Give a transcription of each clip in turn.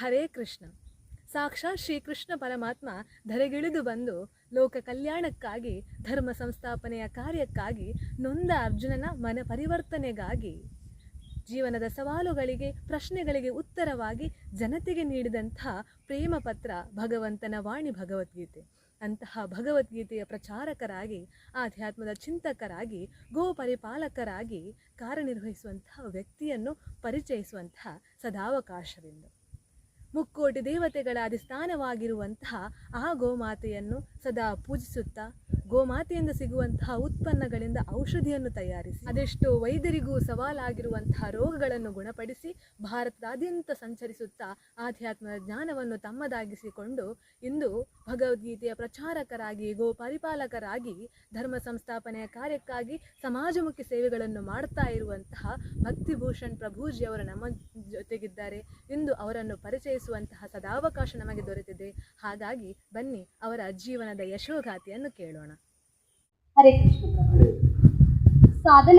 ಹರೇ ಕೃಷ್ಣ. ಸಾಕ್ಷಾತ್ ಶ್ರೀಕೃಷ್ಣ ಪರಮಾತ್ಮ ಧರೆಗಿಳಿದು ಬಂದು ಲೋಕ ಕಲ್ಯಾಣಕ್ಕಾಗಿ, ಧರ್ಮ ಸಂಸ್ಥಾಪನೆಯ ಕಾರ್ಯಕ್ಕಾಗಿ ನೊಂದ ಅರ್ಜುನನ ಮನ ಪರಿವರ್ತನೆಗಾಗಿ, ಜೀವನದ ಸವಾಲುಗಳಿಗೆ, ಪ್ರಶ್ನೆಗಳಿಗೆ ಉತ್ತರವಾಗಿ ಜನತೆಗೆ ನೀಡಿದಂಥ ಪ್ರೇಮ ಪತ್ರ ಭಗವಂತನ ವಾಣಿ ಭಗವದ್ಗೀತೆ. ಅಂತಹ ಭಗವದ್ಗೀತೆಯ ಪ್ರಚಾರಕರಾಗಿ, ಆಧ್ಯಾತ್ಮದ ಚಿಂತಕರಾಗಿ ಗೋ ಪರಿಪಾಲಕರಾಗಿ ಕಾರ್ಯನಿರ್ವಹಿಸುವಂತಹ ವ್ಯಕ್ತಿಯನ್ನು ಪರಿಚಯಿಸುವಂತಹ ಸದಾವಕಾಶವಿಂದು. ಮುಕ್ಕೋಟಿ ದೇವತೆಗಳ ಅಧಿಸ್ಥಾನವಾಗಿರುವಂತಹ ಆ ಗೋಮಾತೆಯನ್ನು ಸದಾ ಪೂಜಿಸುತ್ತಾ, ಗೋಮಾತೆಯಿಂದ ಸಿಗುವಂತಹ ಉತ್ಪನ್ನಗಳಿಂದ ಔಷಧಿಯನ್ನು ತಯಾರಿಸಿ, ಅದೆಷ್ಟೋ ವೈದ್ಯರಿಗೂ ಸವಾಲಾಗಿರುವಂತಹ ರೋಗಗಳನ್ನು ಗುಣಪಡಿಸಿ ಭಾರತದಾದ್ಯಂತ ಸಂಚರಿಸುತ್ತಾ ಆಧ್ಯಾತ್ಮದ ಜ್ಞಾನವನ್ನು ತಮ್ಮದಾಗಿಸಿಕೊಂಡು ಇಂದು ಭಗವದ್ಗೀತೆಯ ಪ್ರಚಾರಕರಾಗಿ ಗೋ ಪರಿಪಾಲಕರಾಗಿ ಧರ್ಮ ಸಂಸ್ಥಾಪನೆಯ ಕಾರ್ಯಕ್ಕಾಗಿ, ಸಮಾಜಮುಖಿ ಸೇವೆಗಳನ್ನು ಮಾಡ್ತಾ ಇರುವಂತಹ ಭಕ್ತಿಭೂಷಣ್ ಪ್ರಭೂಜಿ ಅವರು ನಮ್ಮ ಜೊತೆಗಿದ್ದಾರೆ ಇಂದು ಅವರನ್ನು ಪರಿಚಯಿಸುವಂತಹ ಸದಾವಕಾಶ ನಮಗೆ ದೊರೆತಿದೆ. ಹಾಗಾಗಿ ಬನ್ನಿ ಅವರ ಜೀವನದ ಯಶೋಗಾಥೆಯನ್ನು ಕೇಳೋಣ. ಹರೇ ಕೃಷ್ಣ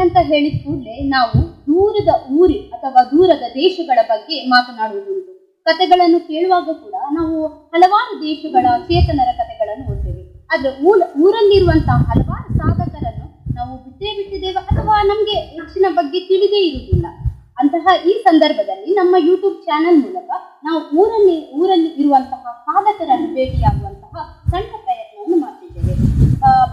ಅಂತ ಹೇಳಿದ ಕೂಡಲೇ ನಾವು ದೂರದ ಊರಿ ಅಥವಾ ದೂರದ ದೇಶಗಳ ಬಗ್ಗೆ ಮಾತನಾಡುವುದುಂಟು. ಕಥೆಗಳನ್ನು ಕೇಳುವಾಗ ಕೂಡ ನಾವು ಹಲವಾರು ದೇಶಗಳ ಚೇತನರ ಕಥೆಗಳನ್ನು ಓದ್ತೇವೆ. ಆದ್ರೆ ಊರ ಊರಲ್ಲಿರುವಂತಹ ಹಲವಾರು ಸಾಧಕರನ್ನು ನಾವು ಬಿಟ್ಟೇ ಬಿಟ್ಟಿದ್ದೇವೆ ಅಥವಾ ನಮಗೆ ಹೆಚ್ಚಿನ ಬಗ್ಗೆ ತಿಳಿದೇ ಇರುವುದಿಲ್ಲ. ಅಂತಹ ಈ ಸಂದರ್ಭದಲ್ಲಿ ನಮ್ಮ ಯೂಟ್ಯೂಬ್ ಚಾನೆಲ್ ಮೂಲಕ ನಾವು ಊರಲ್ಲಿ ಊರಲ್ಲಿ ಇರುವಂತಹ ಸಾಧಕರನ್ನು ಭೇಟಿಯಾಗುವಂತಹ ಸಣ್ಣ ಪ್ರಯತ್ನವನ್ನು ಮಾಡ್ತಿದ್ದೇವೆ.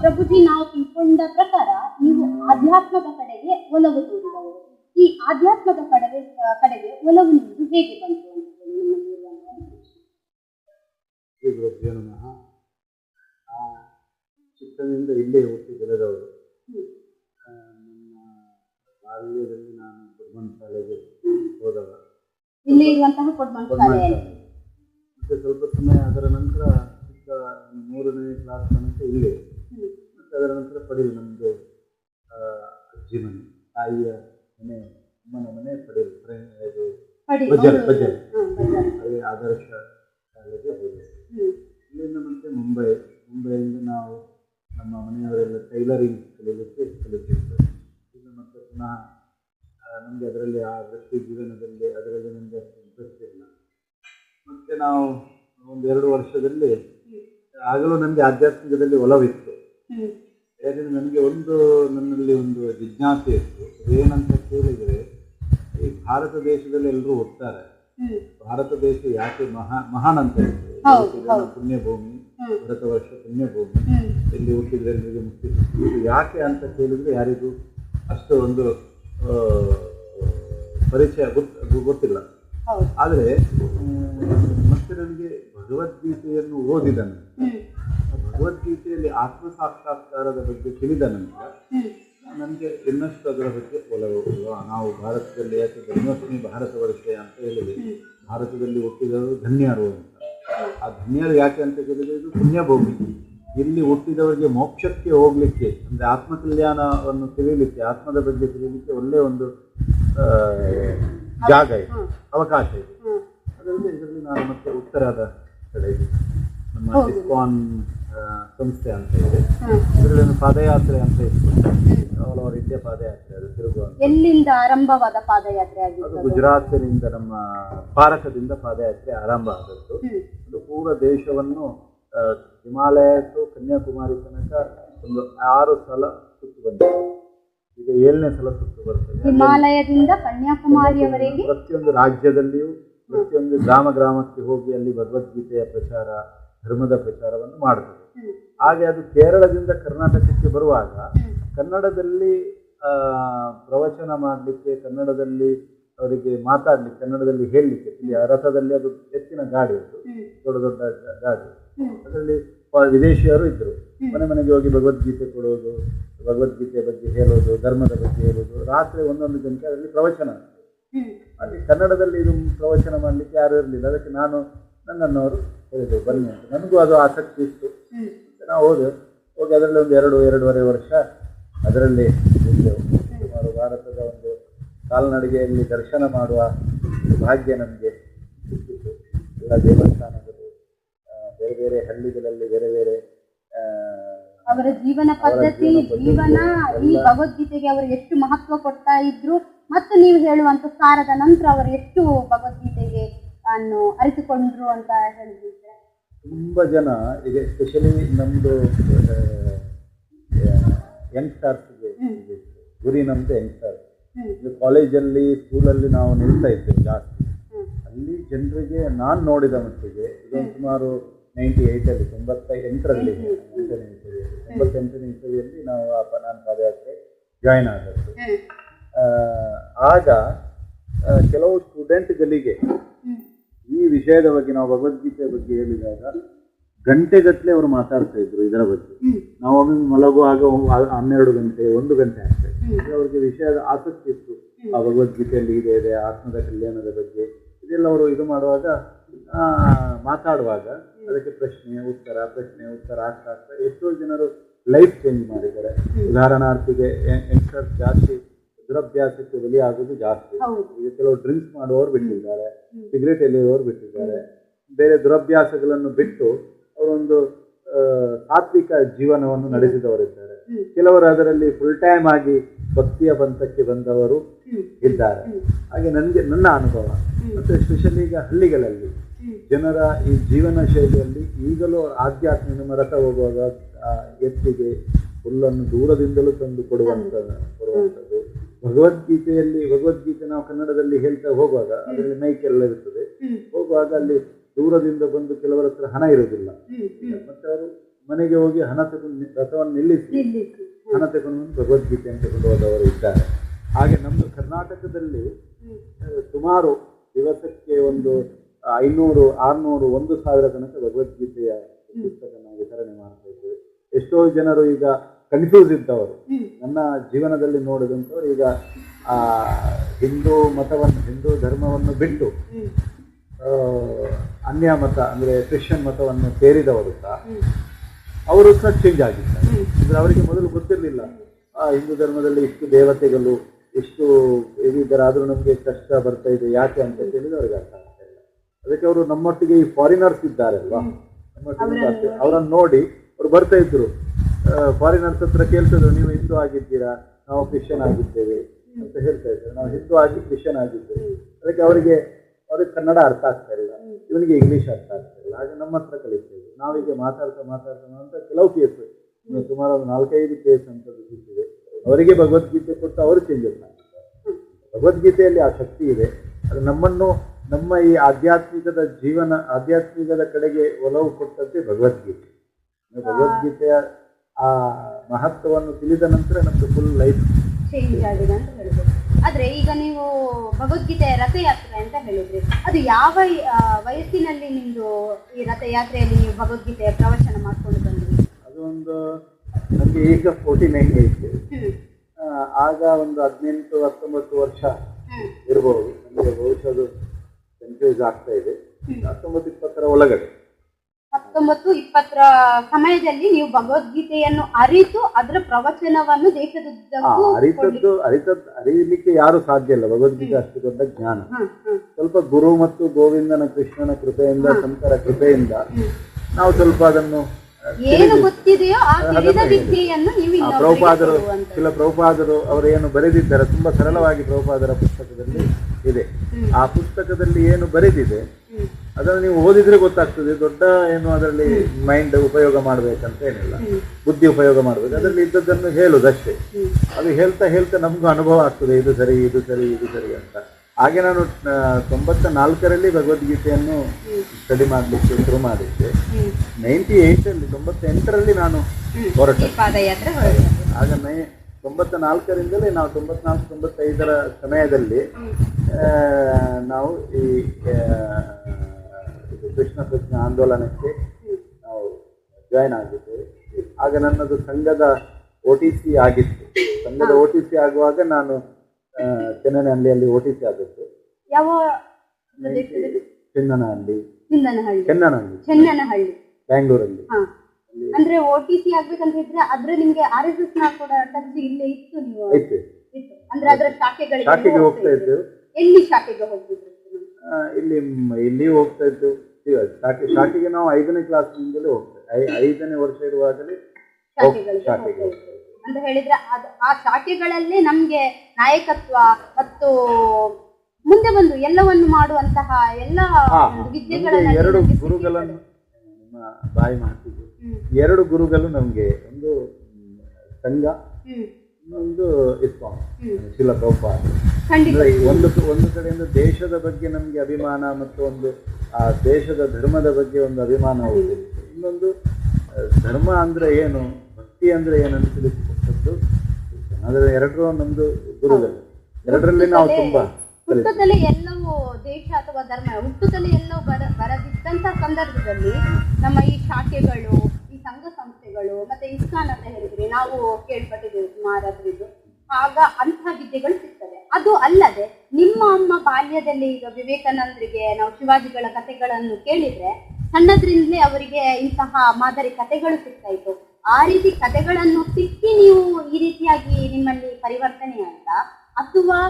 ಪ್ರಭುಜಿ ನಾವು ತಿಳ್ಕೊಂಡ ಪ್ರಕಾರ ನೀವು ಆಧ್ಯಾತ್ಮದ ಕಡೆಗೆ ಒಲವು ತೋರಿದವರು. ಈ ಆಧ್ಯಾತ್ಮದ ಕಡೆಗೆ ಕಡೆಗೆ ಒಲವು ನಿಮ್ಮದು ಹೇಗೆ ಬಂತು? ಶ್ರೀ ಗುರುಭ್ಯೋ ನಮಃ ಆ, ಚಿಕ್ಕನಿಂದ ಇಲ್ಲೇ ಹುಟ್ಟಿ ಬೆಳೆದವರು ನಮ್ಮ ನನ್ನ ಬಾಲ್ಯದಲ್ಲಿ ನಾನು ಕೊಡ್ಮನ್ ಶಾಲೆಗೆ ಹೋದವ. ಇಲ್ಲಿ ಇರುವಂತಹ ಕೊಡ್ಮನ್ ಗುರುಮನ್ ಶಾಲೆ. ಮತ್ತೆ ಸ್ವಲ್ಪ ಸಮಯ ಅದರ ನಂತರ ಚಿಕ್ಕ ಮೂರನೇ ಕ್ಲಾಸ್ ತನಕ ಇಲ್ಲೇ. ಮತ್ತೆ ಅದರ ನಂತರ ಪಡೆಯಲು ನಮ್ಮದು ಅಜ್ಜಿ ಮನೆ ತಾಯಿಯ ಮನೆ ಅಮ್ಮನ ಮನೆ ಪಡೆಯಲು ಪ್ರೇಮ ಇದು ಪಡಿ ಬಜಾರ್, ಆದರ್ಶ ಶಾಲೆಗೆ ಹೋದೆ. ಇಲ್ಲಿಂದ ಮತ್ತೆ ಮುಂಬೈ. ಮುಂಬೈಯಿಂದ ನಾವು ನಮ್ಮ ಮನೆಯವರೆಲ್ಲ ಟೈಲರಿಂಗ್ ಕಲಿಯಲಿಕ್ಕೆ ಕಲಿತಿದ್ದು ಇನ್ನು ಮತ್ತೆ ಪುನಃ ನಮಗೆ ಅದರಲ್ಲಿ ಆ ವೃತ್ತಿ ಜೀವನದಲ್ಲಿ ಅದರಲ್ಲಿ ನಮಗೆ ಅಷ್ಟು ಇಂಟ್ರೆಸ್ಟ್ ಇಲ್ಲ. ಮತ್ತೆ ನಾವು ಒಂದು ಎರಡು ವರ್ಷದಲ್ಲಿ ಆಗಲೂ ನನಗೆ ಆಧ್ಯಾತ್ಮಿಕದಲ್ಲಿ ಒಲವಿತ್ತು. ಯಾಕಂದರೆ ನನಗೆ ಒಂದು, ನನ್ನಲ್ಲಿ ಒಂದು ಜಿಜ್ಞಾಸೆ ಇತ್ತು. ಏನಂತ ಕೇಳಿದರೆ, ಈ ಭಾರತ ದೇಶದಲ್ಲಿ ಎಲ್ಲರೂ ಹ್ಮ್. ಭಾರತ ದೇಶ ಯಾಕೆ ಮಹಾ ಮಹಾನ್ ಅಂತ. ಪುಣ್ಯಭೂಮಿ. ಭರತ ವರ್ಷ ಪುಣ್ಯಭೂಮಿ. ಭೂಮಿ ಇಲ್ಲಿ ಹುಟ್ಟಿದ್ರೆ ನಿಮಗೆ ಮುಕ್ತಿ? ಇದು ಯಾಕೆ ಅಂತ ಕೇಳಿದ್ರೆ ಯಾರಿಗೂ ಅಷ್ಟು ಒಂದು ಪರಿಚಯ ಗೊತ್ತಿಲ್ಲ. ಆದರೆ ಮತ್ತೆ ನನಗೆ ಭಗವದ್ಗೀತೆಯನ್ನು ಓದಿದ ನಂತರ ಭಗವದ್ಗೀತೆಯಲ್ಲಿ ಆತ್ಮ ಸಾಕ್ಷಾತ್ಕಾರದ ಬಗ್ಗೆ ತಿಳಿದ ನಂತರ. ನನಗೆ ಇನ್ನಷ್ಟು ಅದರ ಬಗ್ಗೆ ಒಲವು ನಾವು ಭಾರತದಲ್ಲಿ ಯಾಕೆ ಧನ್ಯೋಸ್ಮಿ ಭಾರತ ವರ್ಷೆ ಅಂತ ಹೇಳಿದೆ ಭಾರತದಲ್ಲಿ ಹುಟ್ಟಿದವರು ಧನ್ಯರು ಅಂತ. ಆ ಧನ್ಯರು ಯಾಕೆ ಅಂತ ಕೇಳಿದ್ರೆ ಇದು ಪುಣ್ಯಭೂಮಿ ಇಲ್ಲಿ ಹುಟ್ಟಿದವರಿಗೆ ಮೋಕ್ಷಕ್ಕೆ ಹೋಗ್ಲಿಕ್ಕೆ ಅಂದರೆ ಆತ್ಮ ಕಲ್ಯಾಣವನ್ನು ತಿಳಿಯಲಿಕ್ಕೆ ಆತ್ಮದ ಬಗ್ಗೆ ತಿಳಿಯಲಿಕ್ಕೆ ಒಳ್ಳೆಯ ಒಂದು ಜಾಗ ಇದೆ. ಅವಕಾಶ ಇದೆ. ಅದರಲ್ಲಿ ಇದರಲ್ಲಿ ನಾನು ಮತ್ತೆ ಉತ್ತರದ ಕಡೆ ಇದೆ. ನಮ್ಮ. ಇಸ್ಕಾನ್ ಸಂಸ್ಥೆ ಅಂತ ಇದೆ. ಇದರಲ್ಲಿ ಒಂದು ಪಾದಯಾತ್ರೆ ಅಂತ ಇತ್ತು. ಹಲವಾರು ರೀತಿಯ ಪಾದಯಾತ್ರೆ ಅದು ತಿರುಗುವ ಎಲ್ಲಿಂದ ಆರಂಭವಾದ ಪಾದಯಾತ್ರೆ ಅದು? ಗುಜರಾತಿನಿಂದ ನಮ್ಮ ಪಾರಕದಿಂದ ಪಾದಯಾತ್ರೆ ಆರಂಭ ಆದದ್ದು. ಇದು ಅದು ಪೂರ ದೇಶವನ್ನು ಹಿಮಾಲಯ ಟು ಕನ್ಯಾಕುಮಾರಿ ತನಕ ಒಂದು ಆರು ಸಲ ಸುತ್ತು ಬಂದಿದೆ. ಈಗ ಏಳನೇ ಸಲ ಸುತ್ತು ಬರ್ತದೆ. ಹಿಮಾಲಯದಿಂದ ಕನ್ಯಾಕುಮಾರಿಯವರೆಗೆ? ಪ್ರತಿಯೊಂದು ರಾಜ್ಯದಲ್ಲಿಯೂ ಪ್ರತಿಯೊಂದು ಗ್ರಾಮ ಗ್ರಾಮಕ್ಕೆ ಹೋಗಿ ಅಲ್ಲಿ ಭಗವದ್ಗೀತೆಯ ಪ್ರಚಾರ ಧರ್ಮದ ಪ್ರಚಾರವನ್ನು ಮಾಡ್ತದೆ. ಹ್ಮ್. ಹಾಗೆ ಅದು ಕೇರಳದಿಂದ ಕರ್ನಾಟಕಕ್ಕೆ ಬರುವಾಗ ಕನ್ನಡದಲ್ಲಿ ಪ್ರವಚನ ಮಾಡಲಿಕ್ಕೆ ಕನ್ನಡದಲ್ಲಿ ಅವರಿಗೆ ಮಾತಾಡ್ಲಿಕ್ಕೆ ಕನ್ನಡದಲ್ಲಿ ಹೇಳಲಿಕ್ಕೆ ಇಲ್ಲಿ ಆ ರಥದಲ್ಲಿ ಅದು ಹೆಚ್ಚಿನ ಗಾಡಿ ಇತ್ತು. ದೊಡ್ಡ ದೊಡ್ಡ ಗಾಡಿ ಅದರಲ್ಲಿ ವಿದೇಶಿಯರು ಇದ್ದರು ಮನೆ ಮನೆಗೆ ಹೋಗಿ ಭಗವದ್ಗೀತೆ ಕೊಡೋದು ಭಗವದ್ಗೀತೆಯ ಬಗ್ಗೆ ಹೇಳೋದು ಧರ್ಮದ ಬಗ್ಗೆ ಹೇಳೋದು ರಾತ್ರಿ ಒಂದೊಂದು ಜನಕ್ಕೆ ಅದರಲ್ಲಿ ಪ್ರವಚನ ಅಲ್ಲಿ ಕನ್ನಡದಲ್ಲಿ ಇದು ಪ್ರವಚನ ಮಾಡಲಿಕ್ಕೆ ಯಾರು ಇರಲಿಲ್ಲ. ಅದಕ್ಕೆ ನಾನು ನನ್ನನ್ನವರು ಹೇಳಿದರು ಬನ್ನಿ ಅಂತ. ನನಗೂ ಅದು ಆಸಕ್ತಿ ಇತ್ತು. ನಾವು ಹೋದೆ. ಹೋಗಿ ಅದರಲ್ಲಿ ಒಂದು ಎರಡು ಎರಡೂವರೆ ವರ್ಷ ಅದರಲ್ಲಿ ಇದ್ದೆವು. ಸುಮಾರು ಭಾರತದ ಒಂದು ಕಾಲ್ನಡಿಗೆಯಲ್ಲಿ ದರ್ಶನ ಮಾಡುವ ಭಾಗ್ಯ ನಮಗೆ ಸಿಕ್ಕಿತ್ತು. ಎಲ್ಲ ದೇವಸ್ಥಾನಗಳು ಬೇರೆ ಬೇರೆ ಹಳ್ಳಿಗಳಲ್ಲಿ ಬೇರೆ ಬೇರೆ ಅವರ ಜೀವನ ಪದ್ಧತಿ ಜೀವನ ಈ ಭಗವದ್ಗೀತೆಗೆ ಅವರು ಎಷ್ಟು ಮಹತ್ವ ಕೊಡ್ತಾ ಇದ್ರು ಮತ್ತು ನೀವು ಹೇಳುವಂತ ಸಾರದ ನಂತರ ಅವರು ಎಷ್ಟು ಭಗವದ್ಗೀತೆಗೆ ಅನ್ನು ಅರಿತುಕೊಂಡ್ರು ಅಂತ ಹೇಳಿದ್ರೆ? ತುಂಬ ಜನ ಈಗ ಎಸ್ಪೆಷಲಿ ನಮ್ಮದು ಯಂಗ್ಸ್ಟರ್ಸ್ಗೆ ಗುರಿ ನಮ್ಮದು ಯಂಗ್ಸ್ಟಾರ್ಸ್ ಈಗ ಕಾಲೇಜಲ್ಲಿ ಸ್ಕೂಲಲ್ಲಿ ನಾವು ನಿಲ್ತಾ ಇದ್ದೇವೆ ಜಾಸ್ತಿ. ಅಲ್ಲಿ ಜನರಿಗೆ ನಾನು ನೋಡಿದ ಮಟ್ಟಿಗೆ ಇದೊಂದು ಸುಮಾರು ನೈಂಟಿ ಏಯ್ಟಲ್ಲಿ ತೊಂಬತ್ತ ಎಂಟರಲ್ಲಿ ತೊಂಬತ್ತೆಂಟನೇ ಇಸವಿಯಲ್ಲಿ ನಾವು ನಾನು ಪದಯಾತ್ರೆ ಜಾಯ್ನ್ ಆದದ್ದು. ಆಗ ಕೆಲವು ಸ್ಟೂಡೆಂಟ್ಗಳಿಗೆ ಈ ವಿಷಯದ ಬಗ್ಗೆ ನಾವು ಭಗವದ್ಗೀತೆ ಬಗ್ಗೆ ಹೇಳಿದಾಗ ಗಂಟೆಗಟ್ಟಲೆ ಅವರು ಮಾತಾಡ್ತಾ ಇದ್ರು ಇದರ ಬಗ್ಗೆ. ನಾವು ಒಮ್ಮೆ ಮಲಗುವಾಗ ಹನ್ನೆರಡು ಗಂಟೆ ಒಂದು ಗಂಟೆ ಆಗ್ತಾ ಇತ್ತು ಅವರಿಗೆ ವಿಷಯದ ಆಸಕ್ತಿ ಇತ್ತು. ಆ ಭಗವದ್ಗೀತೆಯಲ್ಲಿ ಇದೆ ಇದೆ ಆತ್ಮದ ಕಲ್ಯಾಣದ ಬಗ್ಗೆ. ಇದೆಲ್ಲ ಅವರು ಇದು ಮಾಡುವಾಗ ಆ, ಮಾತಾಡುವಾಗ ಅದಕ್ಕೆ ಪ್ರಶ್ನೆ ಉತ್ತರ ಪ್ರಶ್ನೆ ಉತ್ತರ ಆಗ್ತಾ ಆಗ್ತಾ ಎಷ್ಟೋ ಜನರು ಲೈಫ್ ಚೇಂಜ್ ಮಾಡಿದ್ದಾರೆ. ಉದಾಹರಣಾರ್ಥಿಗೆ ಯಂಗ್ಸ್ಟರ್ಸ್ ಜಾಸ್ತಿ ದುರಭ್ಯಾಸಕ್ಕೆ ಬಲಿಯಾಗೋದು ಜಾಸ್ತಿ. ಈಗ ಕೆಲವು ಡ್ರಿಂಕ್ಸ್ ಮಾಡುವವರು ಬಿಟ್ಟಿದ್ದಾರೆ ಸಿಗರೇಟ್ ಎಳೆಯುವವರು ಬಿಟ್ಟಿದ್ದಾರೆ. ಬೇರೆ ದುರಭ್ಯಾಸಗಳನ್ನು ಬಿಟ್ಟು ಅವರೊಂದು ಸಾತ್ವಿಕ ಜೀವನವನ್ನು ನಡೆಸಿದವರಿದ್ದಾರೆ. ಕೆಲವರು ಅದರಲ್ಲಿ ಫುಲ್ ಟೈಮ್ ಆಗಿ ಭಕ್ತಿಯ ಪಂಥಕ್ಕೆ ಬಂದವರು ಇದ್ದಾರೆ. ಹಾಗೆ ನನಗೆ ನನ್ನ ಅನುಭವ. ಮತ್ತು ಎಸ್ಪೆಷಲಿ ಈಗ ಹಳ್ಳಿಗಳಲ್ಲಿ ಜನರ ಈ ಜೀವನ ಶೈಲಿಯಲ್ಲಿ ಈಗಲೂ ಆಧ್ಯಾತ್ಮ ಮರತ ಹೋಗುವಾಗ ಎತ್ತಿಗೆ ಹುಲ್ಲನ್ನು ದೂರದಿಂದಲೂ ತಂದು ಕೊಡುವಂಥ ಕೊಡುವಂಥದ್ದು. ಭಗವದ್ಗೀತೆಯಲ್ಲಿ ಭಗವದ್ಗೀತೆ ನಾವು ಕನ್ನಡದಲ್ಲಿ ಹೇಳ್ತಾ ಹೋಗುವಾಗ ಅದರಲ್ಲಿ ಮೈಕೆಲ್ಲ ಇರ್ತದೆ ಹೋಗುವಾಗ ಅಲ್ಲಿ ದೂರದಿಂದ ಬಂದು ಕೆಲವರ ಹತ್ರ ಹಣ ಹ್ಮ್ ಮತ್ತೆ ಅವರು ಮನೆಗೆ ಹೋಗಿ ಹಣ ತಗೊಂಡು ರಥವನ್ನು ನಿಲ್ಲಿಸಿ ಹಣ ತಗೊಂಡು ಬಂದು ಭಗವದ್ಗೀತೆಯನ್ನು ತಗೊಂಡು ಹೋದವರು ಇದ್ದಾರೆ. ಹಾಗೆ ನಮ್ಮ ಕರ್ನಾಟಕದಲ್ಲಿ ಸುಮಾರು ದಿವಸಕ್ಕೆ ಒಂದು ಐನೂರು ಆರ್ನೂರು ಒಂದು ಸಾವಿರ ತನಕ ಭಗವದ್ಗೀತೆಯ ಪುಸ್ತಕ ನಾವು ವಿತರಣೆ ಮಾಡ್ತಾ ಇದ್ದೇವೆ. ಎಷ್ಟೋ ಜನರು ಈಗ ಕನ್ಫ್ಯೂಸ್ ಇದ್ದವರು ನನ್ನ ಜೀವನದಲ್ಲಿ ನೋಡಿದಂಥವ್ರು ಈಗ ಆ, ಹಿಂದೂ ಮತವನ್ನು ಹಿಂದೂ ಧರ್ಮವನ್ನು ಬಿಟ್ಟು ಅನ್ಯ ಮತ ಅಂದರೆ ಕ್ರಿಶ್ಚಿಯನ್ ಮತವನ್ನು ಸೇರಿದವರು ಸಹ ಅವರು ಸಹ ಚೇಂಜ್ ಆಗಿದ್ದಾರೆ. ಅಂದರೆ ಅವರಿಗೆ ಮೊದಲು ಗೊತ್ತಿರಲಿಲ್ಲ ಆ ಹಿಂದೂ ಧರ್ಮದಲ್ಲಿ ಇಷ್ಟು ದೇವತೆಗಳು ಎಷ್ಟು ಇದರಾದರೂ ನಮಗೆ ಕಷ್ಟ ಬರ್ತಾ ಇದೆ ಯಾಕೆ ಅಂತ ಹೇಳಿದ್ರೆ ಅವ್ರಿಗೆ ಅರ್ಥ ಆಗ್ತಾ ಇಲ್ಲ. ಅದಕ್ಕೆ ಅವರು ನಮ್ಮೊಟ್ಟಿಗೆ ಈ ಫಾರಿನರ್ಸ್ ಇದ್ದಾರೆ ಅಲ್ವಾ ಅವರನ್ನು ನೋಡಿ ಅವ್ರು ಬರ್ತಾ ಇದ್ರು. ಫಾರಿನರ್ಸ್ ಹತ್ರ ಕೇಳ್ತಿದ್ರು, ನೀವು ಹಿಂದೂ ಆಗಿದ್ದೀರಾ? ನಾವು ಕ್ರಿಶ್ಚಿಯನ್ ಆಗಿದ್ದೇವೆ. ಅಂತ ಹೇಳ್ತಾ ಇದ್ದಾರೆ ನಾವು ಹಿಂದೂ ಆಗಿ ಕ್ರಿಶ್ಚಿಯನ್ ಆಗಿದ್ದೇವೆ. ಅದಕ್ಕೆ ಅವರಿಗೆ, ಅವ್ರಿಗೆ ಕನ್ನಡ ಅರ್ಥ ಆಗ್ತಾ ಇಲ್ಲ. ಇವನಿಗೆ ಇಂಗ್ಲಿಷ್ ಅರ್ಥ ಆಗ್ತಾ ಇಲ್ಲ. ಹಾಗೆ ನಮ್ಮ ಹತ್ರ ಕಲಿತೇವೆ. ನಾವೀಗ ಮಾತಾಡ್ತಾ ಮಾತಾಡ್ತಾ ಅಂತ ಕೆಲವು ಕೇಸ್ ಸುಮಾರು ಒಂದು ನಾಲ್ಕೈದು ಕೇಸ್ ಅಂತದ್ದು ಸಿಕ್ಕಿದೆ ಅವರಿಗೆ ಭಗವದ್ಗೀತೆ ಕೊಟ್ಟು ಅವರು ಚೇಂಜಸ್ ಭಗವದ್ಗೀತೆಯಲ್ಲಿ ಆ ಶಕ್ತಿ ಇದೆ. ಅದು ನಮ್ಮನ್ನು, ನಮ್ಮ ಈ ಆಧ್ಯಾತ್ಮಿಕದ ಜೀವನ, ಆಧ್ಯಾತ್ಮಿಕದ ಕಡೆಗೆ ಒಲವು ಕೊಟ್ಟಂತೆ ಭಗವದ್ಗೀತೆ. ಭಗವದ್ಗೀತೆಯ ಆ ಮಹತ್ವವನ್ನು ತಿಳಿದ ನಂತರ ನಮ್ದು ಫುಲ್ ಲೈಫ್ ಚೇಂಜ್ ಆಗಿದೆ ಅಂತ ಹೇಳ್ಬೋದು. ಆದ್ರೆ ಈಗ ನೀವು ಭಗವದ್ಗೀತೆ ರಥಯಾತ್ರೆ ಅಂತ ಹೇಳಿದ್ರಿ. ಅದು ಯಾವ ವಯಸ್ಸಿನಲ್ಲಿ ನಿಮ್ದು ಈ ರಥಯಾತ್ರೆಯಲ್ಲಿ ನೀವು ಭಗವದ್ಗೀತೆ ಪ್ರವಚನ ಮಾಡ್ಕೊಂಡು ಬಂದ್ರಿ? ಅದು ಒಂದು ನನಗೆ ಈಗ ಫೋರ್ಟಿ ನೈನ್ ಏಜ್ ಆಗ ಒಂದು ಹದಿನೆಂಟು ಹತ್ತೊಂಬತ್ತು ವರ್ಷ ಇರಬಹುದು ನಮಗೆ ಬಹುಶಃ ಅದು ಕನ್ಫ್ಯೂಸ್ ಆಗ್ತಾ ಇದೆ. ಹತ್ತೊಂಬತ್ತು ಇಪ್ಪತ್ತರ ಒಳಗಡೆ. ಹತ್ತೊಂಬತ್ತು ಇಪ್ಪತ್ತರ ಸಮಯದಲ್ಲಿ ನೀವು ಭಗವದ್ಗೀತೆಯನ್ನು ಅರಿತು ಅದರ ಪ್ರವಚನವನ್ನು ದೇಶದ ದೇಶದುದ್ದಕ್ಕೂ ಅರಿತದ್ದು ಅರಿತದ್ದು ಅರಿಯಲಿಕ್ಕೆ ಯಾರು ಸಾಧ್ಯ ಇಲ್ಲ. ಭಗವದ್ಗೀತೆ ಅಷ್ಟು ದೊಡ್ಡ ಜ್ಞಾನ. ಸ್ವಲ್ಪ ಗುರು ಮತ್ತು ಗೋವಿಂದನ ಕೃಷ್ಣನ ಕೃಪೆಯಿಂದ ಸಂತರ ಕೃಪೆಯಿಂದ ನಾವು ಸ್ವಲ್ಪ ಅದನ್ನು ಏನು ಗೊತ್ತಿದೆಯೋ ಆ ವಿದ್ಯೆಯನ್ನು ನೀವು ಪ್ರಭುಪಾದರು. ಕೆಲ ಪ್ರಭುಪಾದರು ಅವರು ಏನು ಬರೆದಿದ್ದಾರೆ ತುಂಬಾ ಸರಳವಾಗಿ ಪ್ರಭುಪಾದರ ಪುಸ್ತಕದಲ್ಲಿ ಇದೆ. ಆ ಪುಸ್ತಕದಲ್ಲಿ ಏನು ಬರೆದಿದೆ ಅದನ್ನು ನೀವು ಓದಿದ್ರೆ ಗೊತ್ತಾಗ್ತದೆ. ದೊಡ್ಡ ಏನು ಅದರಲ್ಲಿ ಮೈಂಡ್ ಉಪಯೋಗ ಮಾಡ್ಬೇಕಂತ ಏನಿಲ್ಲ. ಬುದ್ಧಿ ಉಪಯೋಗ ಮಾಡ್ಬೇಕು. ಅದರಲ್ಲಿ ಇದ್ದದ್ದನ್ನು ಹೇಳುದಷ್ಟೇ. ಅದು ಹೇಳ್ತಾ ಹೇಳ್ತಾ ನಮಗೂ ಅನುಭವ ಆಗ್ತದೆ. ಇದು ಸರಿ ಇದು ಸರಿ ಇದು ಸರಿ ಅಂತ. ಹಾಗೆ ನಾನು ತೊಂಬತ್ತ ನಾಲ್ಕರಲ್ಲಿ ಭಗವದ್ಗೀತೆಯನ್ನು ಸ್ಟಡಿ ಮಾಡಲಿಕ್ಕೆ ಶುರು ಮಾಡಿದ್ದೆ. ನೈಂಟಿ ಏಯ್ಟಲ್ಲಿ ತೊಂಬತ್ತೆಂಟರಲ್ಲಿ ನಾನು ಹೊರಟು. ಆಗ ನೈ ತೊಂಬತ್ತ ನಾಲ್ಕರಿಂದಲೇ ನಾವು ತೊಂಬತ್ನಾಲ್ಕು ತೊಂಬತ್ತೈದರ ಸಮಯದಲ್ಲಿ ನಾವು ಈ ಕೃಷ್ಣ ಕೃಷ್ಣ ಆಂದೋಲನಕ್ಕೆ ನಾವು ಜಾಯ್ನ್ ಆಗಿದ್ದೇವೆ. ಆಗ ನನ್ನದು ಸಂಘದ ಒ ಟಿ ಸಿ ಆಗಿತ್ತು. ಸಂಘದ ಒ ಟಿ ಸಿ ಆಗುವಾಗ ನಾನು ಚೆನ್ನನಹಳ್ಳಿಯಲ್ಲಿ ಒ ಟಿ ಸಿ ಆಗಿತ್ತು ಯಾವ ಚೆನ್ನನಹಳ್ಳಿ. ಚೆನ್ನನಹಳ್ಳಿ. ಚೆನ್ನನಹಳ್ಳಿ. ಬ್ಯಾಂಗ್ಳೂರಲ್ಲಿ ಅಂದ್ರೆ ಓ ಟಿ ಸಿ ಆಗ್ಬೇಕಂತ ಇದ್ರೆ ಅದ್ರ ನಿಮ್ಗೆ ಆರ್ ಎಸ್ ಎಸ್ನ ಕೂಡ ಟಚ್ ಇಲ್ಲೇ ಇತ್ತು ನೀವು? ಇತ್ತು. ಅಂದ್ರೆ ಅದರ ಶಾಖೆಗಳಿಗೆ ಶಾಖೆಗೆ ಹೋಗ್ತಾ ಇದ್ದು ಎಲ್ಲಿ ಶಾಖೆಗೆ ಹೋಗ್ತಿದ್ರು ಇಲ್ಲಿ ಇಲ್ಲಿ ಹೋಗ್ತಾ ಇದ್ದು ಶಾಖೆ ಶಾಖೆಗೆ ನಾವು ಐದನೇ ಕ್ಲಾಸ್ನಿಂದಲೇ ಹೋಗ್ತೇವೆ. ಐ- ಐದನೇ ವರ್ಷ ಇರುವಾಗಲೇ ಶಾಖೆಗೆ ಅಂತ ಹೇಳಿದ್ರೆ ಅದು ಆ ಶಾಖೆಗಳಲ್ಲಿ ನಮ್ಗೆ ನಾಯಕತ್ವ ಮತ್ತು ಮುಂದೆ ಬಂದು ಎಲ್ಲವನ್ನು ಮಾಡುವಂತಹ ಎಲ್ಲ ವಿದ್ಯೆಗಳನ್ನ ಎರಡು ಗುರುಗಳನ್ನು ನಿಮ್ಮ ಬಾಯಿ ಮಾಡ್ತಿದ್ವಿ ಎರಡು ಗುರುಗಳು ನಮ್ಗೆ ಒಂದು ಸಂಘ ಇಸ್ಕಾನ್ ಹ್ಮ್. ಶಿಲ ಒಂದು ಒಂದು ಕಡೆಯಿಂದ ದೇಶದ ಬಗ್ಗೆ ನಮಗೆ ಅಭಿಮಾನ ಮತ್ತು ಒಂದು ಆ ದೇಶದ ಧರ್ಮದ ಬಗ್ಗೆ ಒಂದು ಅಭಿಮಾನ ಇನ್ನೊಂದು ಧರ್ಮ ಅಂದ್ರೆ ಏನು ಭಕ್ತಿ ಅಂದ್ರೆ ಏನು ಅಂತ ತಿಳಿಸಿಕೊಟ್ಟದ್ದು ಅದರ ಎರಡರೂ ನಮ್ದು ಗುರುಗಳು. ಎರಡರಲ್ಲಿ ನಾವು ತುಂಬಾ ಹುಟ್ಟದಲ್ಲಿ ಎಲ್ಲವೂ ದೇಶ ಅಥವಾ ಧರ್ಮ ಹುಟ್ಟದಲ್ಲಿ ಎಲ್ಲವೂ ಬರ ಬರದಿದ್ದಂತ ಸಂದರ್ಭದಲ್ಲಿ ನಮ್ಮ ಈ ಶಾಖೆಗಳು ಈ ಸಂಘ ಸಂಸ್ಥೆಗಳು ಮತ್ತೆ ಇಸ್ಕಾನ್ ಅಂತ ಹೇಳಿದ್ರಿ ನಾವು ಕೇಳ್ಪಟ್ಟಿದ್ದೇವೆ ಸುಮಾರಾದ್ರಿದ್ದು ಆಗ ಅಂತಹ ವಿದ್ಯೆಗಳು ಸಿಗ್ತವೆ ಅದು ಅಲ್ಲದೆ ನಿಮ್ಮ ಅಮ್ಮ ಬಾಲ್ಯದಲ್ಲಿ ಈಗ ವಿವೇಕಾನಂದರಿಗೆ ನಾವು ಶಿವಾಜಿಗಳ ಕಥೆಗಳನ್ನು ಕೇಳಿದ್ರೆ ಸಣ್ಣದ್ರಿಂದಲೇ ಅವರಿಗೆ ಇಂತಹ ಮಾದರಿ ಕಥೆಗಳು ಸಿಗ್ತಾ ಇತ್ತು. ಆ ರೀತಿ ಕಥೆಗಳನ್ನು ಸಿಕ್ಕಿ ನೀವು ಈ ರೀತಿಯಾಗಿ ನಿಮ್ಮಲ್ಲಿ ಪರಿವರ್ತನೆ ಅಂತ ಅಥವಾ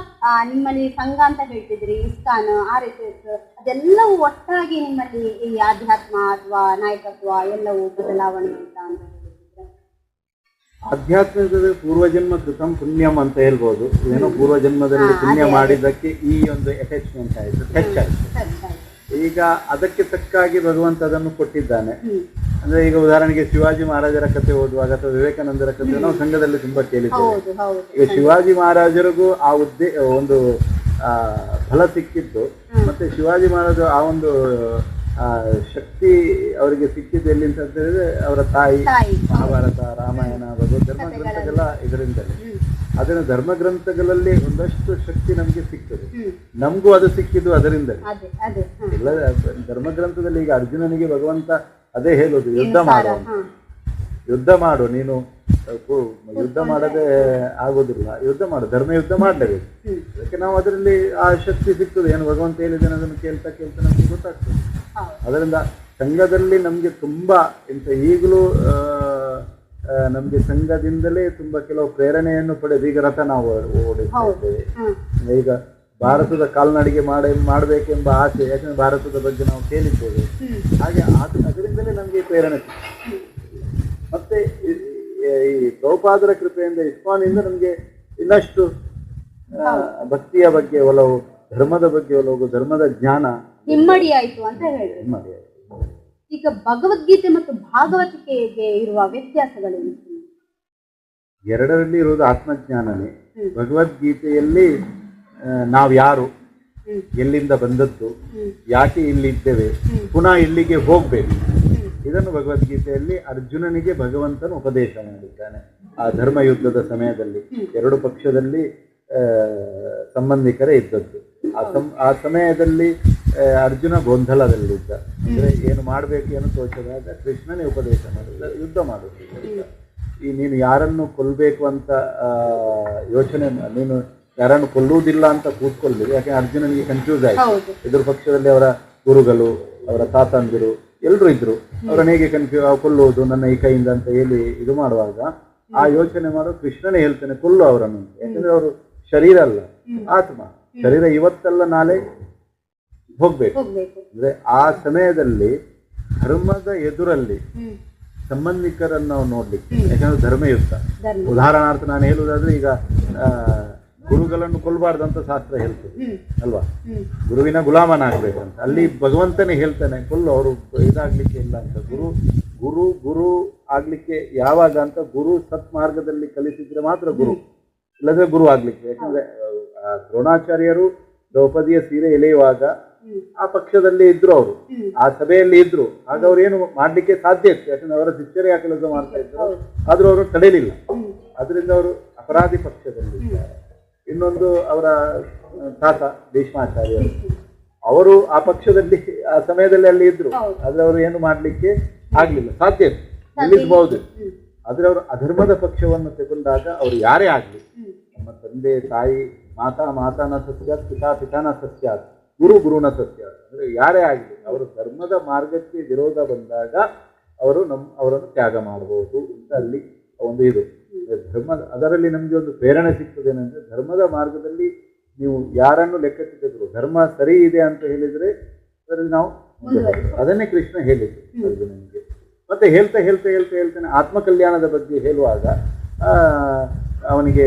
ನಿಮ್ಮಲ್ಲಿ ಸಂಘ ಅಂತ ಹೇಳ್ತಿದ್ರಿ ಇಸ್ಕಾನ್, ಆರ್ ಎಸ್ ಎಸ್, ಅದೆಲ್ಲವೂ ಒಟ್ಟಾಗಿ ನಿಮ್ಮಲ್ಲಿ ಈ ಆಧ್ಯಾತ್ಮ ಅಥವಾ ನಾಯಕತ್ವ ಎಲ್ಲವೂ ಬದಲಾವಣೆ ಅಂತ ಆಧ್ಯಾತ್ಮಿಕದ ಪೂರ್ವಜನ್ಮ ಕೃತಂ ಪುಣ್ಯಂ ಅಂತ ಹೇಳ್ಬೋದು. ಏನೋ ಪೂರ್ವಜನ್ಮದಲ್ಲಿ ಪುಣ್ಯ. ಮಾಡಿದ್ದಕ್ಕೆ ಈ ಒಂದು ಅಟ್ಯಾಚ್ಮೆಂಟ್ ಆಯಿತು. ಟಚ್ ಆಯಿತು. ಈಗ ಅದಕ್ಕೆ ತಕ್ಕಾಗಿ ಭಗವಂತ ಅದನ್ನು ಕೊಟ್ಟಿದ್ದಾನೆ. ಅಂದ್ರೆ ಈಗ ಉದಾಹರಣೆಗೆ ಶಿವಾಜಿ ಮಹಾರಾಜರ ಕಥೆ ಓದುವಾಗ ಅಥವಾ ವಿವೇಕಾನಂದರ ಕಥೆ ನಾವು ಸಂಘದಲ್ಲಿ ತುಂಬಾ ಕೇಳಿದ್ದೇವೆ. ಈಗ ಶಿವಾಜಿ ಮಹಾರಾಜರಿಗೂ ಆ ಉದ್ದೇ ಒಂದು ಆ, ಫಲ ಸಿಕ್ಕಿದ್ದು. ಮತ್ತೆ ಶಿವಾಜಿ ಮಹಾರಾಜರು ಆ ಒಂದು ಆ, ಶಕ್ತಿ ಅವರಿಗೆ ಸಿಕ್ಕಿದ್ದು ಎಲ್ಲಿ ಅಂತ ಹೇಳಿದ್ರೆ ಅವರ ತಾಯಿ ಮಹಾಭಾರತ ರಾಮಾಯಣ ಭಗವದ್ ಧರ್ಮ ಗ್ರಂಥಗಳ ಇದರಿಂದಲೇ. ಅದನ್ನು ಅದನ್ನ ಧರ್ಮ ಗ್ರಂಥಗಳಲ್ಲಿ ಒಂದಷ್ಟು ಶಕ್ತಿ ನಮ್ಗೆ ಸಿಗ್ತದೆ ನಮಗೂ ಅದು ಸಿಕ್ಕಿದ್ದು ಅದರಿಂದ ಎಲ್ಲ ಧರ್ಮ ಗ್ರಂಥದಲ್ಲಿ ಈಗ ಅರ್ಜುನನಿಗೆ ಭಗವಂತ ಅದೇ ಹೇಳೋದು ಯುದ್ಧ ಮಾಡು. ಯುದ್ಧ ಮಾಡು ನೀನು ಯುದ್ಧ ಮಾಡದೆ ಆಗೋದಿಲ್ಲ. ಯುದ್ಧ ಮಾಡು ಧರ್ಮ ಯುದ್ಧ ಮಾಡಲೇಬೇಕು. ಅದಕ್ಕೆ ನಾವು ಅದರಲ್ಲಿ ಆ ಶಕ್ತಿ ಸಿಗ್ತದೆ ಏನು ಭಗವಂತ ಹೇಳಿದ್ದೇನೆ ಅದನ್ನು ಕೇಳ್ತಾ ಕೇಳ್ತಾ ನಮಗೆ ಗೊತ್ತಾಗ್ತದೆ. ಅದರಿಂದ ಸಂಘದಲ್ಲಿ ನಮಗೆ ತುಂಬಾ ಇಂಥ ಈಗಲೂ ನಮ್ಗೆ ಸಂಘದಿಂದಲೇ ತುಂಬಾ ಕೆಲವು ಪ್ರೇರಣೆಯನ್ನು ಪಡೆದು ಈಗ ರಥ ನಾವು ಓಡಿಸ್ತಾ ಹೌದು. ಇದ್ದೇವೆ. ಹ್ಮ್. ಈಗ ಭಾರತದ ಕಾಲ್ನಡಿಗೆ ಮಾಡಿ ಮಾಡಬೇಕೆಂಬ ಆಸೆ ಯಾಕಂದ್ರೆ ಭಾರತದ ಬಗ್ಗೆ ನಾವು ಕೇಳಿದ್ದೇವೆ. ಹಾಗೆ ಅದು ಅದರಿಂದಲೇ ನಮಗೆ ಪ್ರೇರಣೆ ಮತ್ತೆ ಈ- ಗೌಪಾದರ ಕೃಪೆಯಿಂದ ಇಸ್ಕಾನಿಂದ ನಮಗೆ ಇನ್ನಷ್ಟು ಭಕ್ತಿಯ ಬಗ್ಗೆ ಒಲವು ಧರ್ಮದ ಬಗ್ಗೆ ಒಲವು ಧರ್ಮದ ಜ್ಞಾನ ಹಿಮ್ಮಡಿ ಆಯ್ತು ಅಂತ ಹೇಳಿದ್ರು. ಆಯ್ತು. ಈಗ ಭಗವದ್ಗೀತೆ ಮತ್ತು ಭಾಗವತಿಕೆಗೆ ಇರುವ ವ್ಯತ್ಯಾಸಗಳೇನು ಎರಡರಲ್ಲಿ ಇರುವುದು ಆತ್ಮಜ್ಞಾನನೇ. ಹ್ಮ್. ಭಗವದ್ಗೀತೆಯಲ್ಲಿ ಆ, ನಾವು ಯಾರು? ಹ್ಮ್. ಎಲ್ಲಿಂದ ಬಂದದ್ದು? ಹ್ಮ್. ಯಾಕೆ ಇಲ್ಲಿದ್ದೇವೆ ಇದ್ದೇವೆ? ಪುನಃ ಇಲ್ಲಿಗೆ ಹೋಗ್ಬೇಕು. ಹ್ಮ್. ಇದನ್ನು ಭಗವದ್ಗೀತೆಯಲ್ಲಿ ಅರ್ಜುನನಿಗೆ ಭಗವಂತನು ಉಪದೇಶ ಮಾಡಿದ್ದಾನೆ. ಆ ಧರ್ಮ ಯುದ್ಧದ ಸಮಯದಲ್ಲಿ ಎರಡು ಪಕ್ಷದಲ್ಲಿ ಆ, ಸಂಬಂಧಿಕರೇ ಇದ್ದದ್ದು. ಆ ಸಮಯದಲ್ಲಿ ಅರ್ಜುನ ಗೊಂದಲದಲ್ಲಿದ್ದ. ಅಂದ್ರೆ ಏನು ಮಾಡಬೇಕು ಏನು ತೋಚದಾಗ ಕೃಷ್ಣನೇ ಉಪದೇಶ ಮಾಡಿದ ಯುದ್ಧ ಮಾಡುತ್ತಿದ್ದ. ಈ ನೀನು ಯಾರನ್ನು ಕೊಲ್ಲಬೇಕು ಅಂತ ಯೋಚನೆ ನೀನು ಯಾರನ್ನು ಕೊಲ್ಲುವುದಿಲ್ಲ ಅಂತ ಕೂತ್ಕೊಳ್ಳಿ ಯಾಕೆ ಅರ್ಜುನನಿಗೆ ಕನ್ಫ್ಯೂಸ್ ಆಯ್ತು. ಎದುರು ಪಕ್ಷದಲ್ಲಿ ಅವರ ಗುರುಗಳು ಅವರ ತಾತಂದಿರು ಎಲ್ಲರೂ ಇದ್ರು. ಅವರನ್ನ ಹೇಗೆ ಕನ್ಫ್ಯೂ ಕೊಲ್ಲುವುದು ನನ್ನ ಈ ಕೈಯಿಂದ ಅಂತ ಹೇಳಿ ಇದು ಮಾಡುವಾಗ ಆ ಯೋಚನೆ ಮಾಡೋ ಕೃಷ್ಣನೇ ಹೇಳ್ತಾನೆ ಕೊಲ್ಲು ಅವರನ್ನು. ಯಾಕಂದ್ರೆ ಅವರು ಶರೀರ ಅಲ್ಲ. ಆತ್ಮ. ಶರೀರ ಇವತ್ತಲ್ಲ ನಾಳೆ ಹೋಗ್ಬೇಕು. ಅಂದ್ರೆ ಆ ಸಮಯದಲ್ಲಿ ಧರ್ಮದ ಎದುರಲ್ಲಿ ಸಂಬಂಧಿಕರನ್ನ ನಾವು ನೋಡ್ಲಿಕ್ಕೆ. ಯಾಕಂದ್ರೆ ಧರ್ಮಯುಕ್ತ. ಧರ್ಮ. ಉದಾಹರಣಾರ್ಥ ನಾನು ಹೇಳುವುದಾದ್ರೆ ಈಗ ಗುರುಗಳನ್ನು ಕೊಲ್ಬಾರ್ದಂತ ಅಂತ ಶಾಸ್ತ್ರ ಹೇಳ್ತದೆ ಅಲ್ವಾ? ಗುರುವಿನ ಗುಲಾಮನಾಗ್ಬೇಕಂತ. ಅಲ್ಲಿ ಭಗವಂತನೇ ಹೇಳ್ತಾನೆ ಕೊಲ್ಲು ಅವರು ಇದಾಗ್ಲಿಕ್ಕೆ ಇಲ್ಲ ಅಂತ. ಗುರು ಗುರು ಗುರು ಆಗ್ಲಿಕ್ಕೆ ಯಾವಾಗ ಅಂತ ಗುರು ಸತ್ ಮಾರ್ಗದಲ್ಲಿ ಕಲಿಸಿದ್ರೆ ಮಾತ್ರ ಗುರು. ಇಲ್ಲದ್ರೆ ಗುರು ಆಗ್ಲಿಕ್ಕೆ. ಯಾಕಂದ್ರೆ ದ್ರೋಣಾಚಾರ್ಯರು ದ್ರೌಪದಿಯ ಸೀರೆ ಎಳೆಯುವಾಗ ಆ ಪಕ್ಷದಲ್ಲೇ ಇದ್ರು ಅವರು. ಆ ಸಭೆಯಲ್ಲಿ ಇದ್ರು. ಆಗ ಅವ್ರು ಏನು ಮಾಡ್ಲಿಕ್ಕೆ ಸಾಧ್ಯ ಇತ್ತು. ಯಾಕಂದ್ರೆ ಅವರ ಶಿಷ್ಯರೇ ಆ ಕೆಲಸ ಮಾಡ್ತಾ ಇದ್ರು. ಆದ್ರೂ ಅವರು ತಡೆಯಲಿಲ್ಲ. ಅದರಿಂದ ಅವರು ಅಪರಾಧಿ ಪಕ್ಷದಲ್ಲಿ. ಇನ್ನೊಂದು ಅವರ ತಾತ ಭೀಷ್ಮಾಚಾರ್ಯರು. ಅವರು ಆ ಪಕ್ಷದಲ್ಲಿ, ಆ ಸಮಯದಲ್ಲಿ ಅಲ್ಲಿ ಇದ್ರು. ಆದ್ರೆ ಅವರು ಏನು ಮಾಡ್ಲಿಕ್ಕೆ ಆಗ್ಲಿಲ್ಲ. ಸಾಧ್ಯ ಇತ್ತು. ಆದ್ರೆ ಅವರು ಅಧರ್ಮದ ಪಕ್ಷವನ್ನು ತಗೊಂಡಾಗ ಅವರು ಯಾರೇ ಆಗ್ಲಿ, ನಮ್ಮ ತಂದೆ, ತಾಯಿ ಮಾತಾ ಮಾತಾನ ಸಸ್ಯಾತ್ ಪಿತಾ ಪಿತಾನ ಸಸ್ಯಾತ್ ಗುರು ಗುರುನ ಸಸ್ಯಾತ್ ಅಂದ್ರೆ ಯಾರೇ ಆಗಲಿ ಅವರು ಧರ್ಮದ ಮಾರ್ಗಕ್ಕೆ ವಿರೋಧ ಬಂದಾಗ ಅವರು ನಮ್ಮ ಅವರನ್ನು ತ್ಯಾಗ ಮಾಡಬಹುದು ಅಂತ ಅಲ್ಲಿ ಒಂದು ಇದು. ಧರ್ಮ ಅದರಲ್ಲಿ ನಮಗೆ ಒಂದು ಪ್ರೇರಣೆ ಸಿಗ್ತದೆ ಏನಂದರೆ ಧರ್ಮದ ಮಾರ್ಗದಲ್ಲಿ ನೀವು ಯಾರನ್ನು ಲೆಕ್ಕಕ್ಕಿಟ್ಟಿದ್ರು ಧರ್ಮ ಸರಿ ಇದೆ ಅಂತ ಹೇಳಿದರೆ ಅದರಲ್ಲಿ ನಾವು ಅದನ್ನೇ ಕೃಷ್ಣ ಹೇಳಿದ್ದು. ಅರ್ಜುನನಿಗೆ ಮತ್ತೆ ಹೇಳ್ತಾ ಹೇಳ್ತಾ ಹೇಳ್ತಾ ಹೇಳ್ತೇನೆ ಆತ್ಮಕಲ್ಯಾಣದ ಬಗ್ಗೆ ಹೇಳುವಾಗ ಅವನಿಗೆ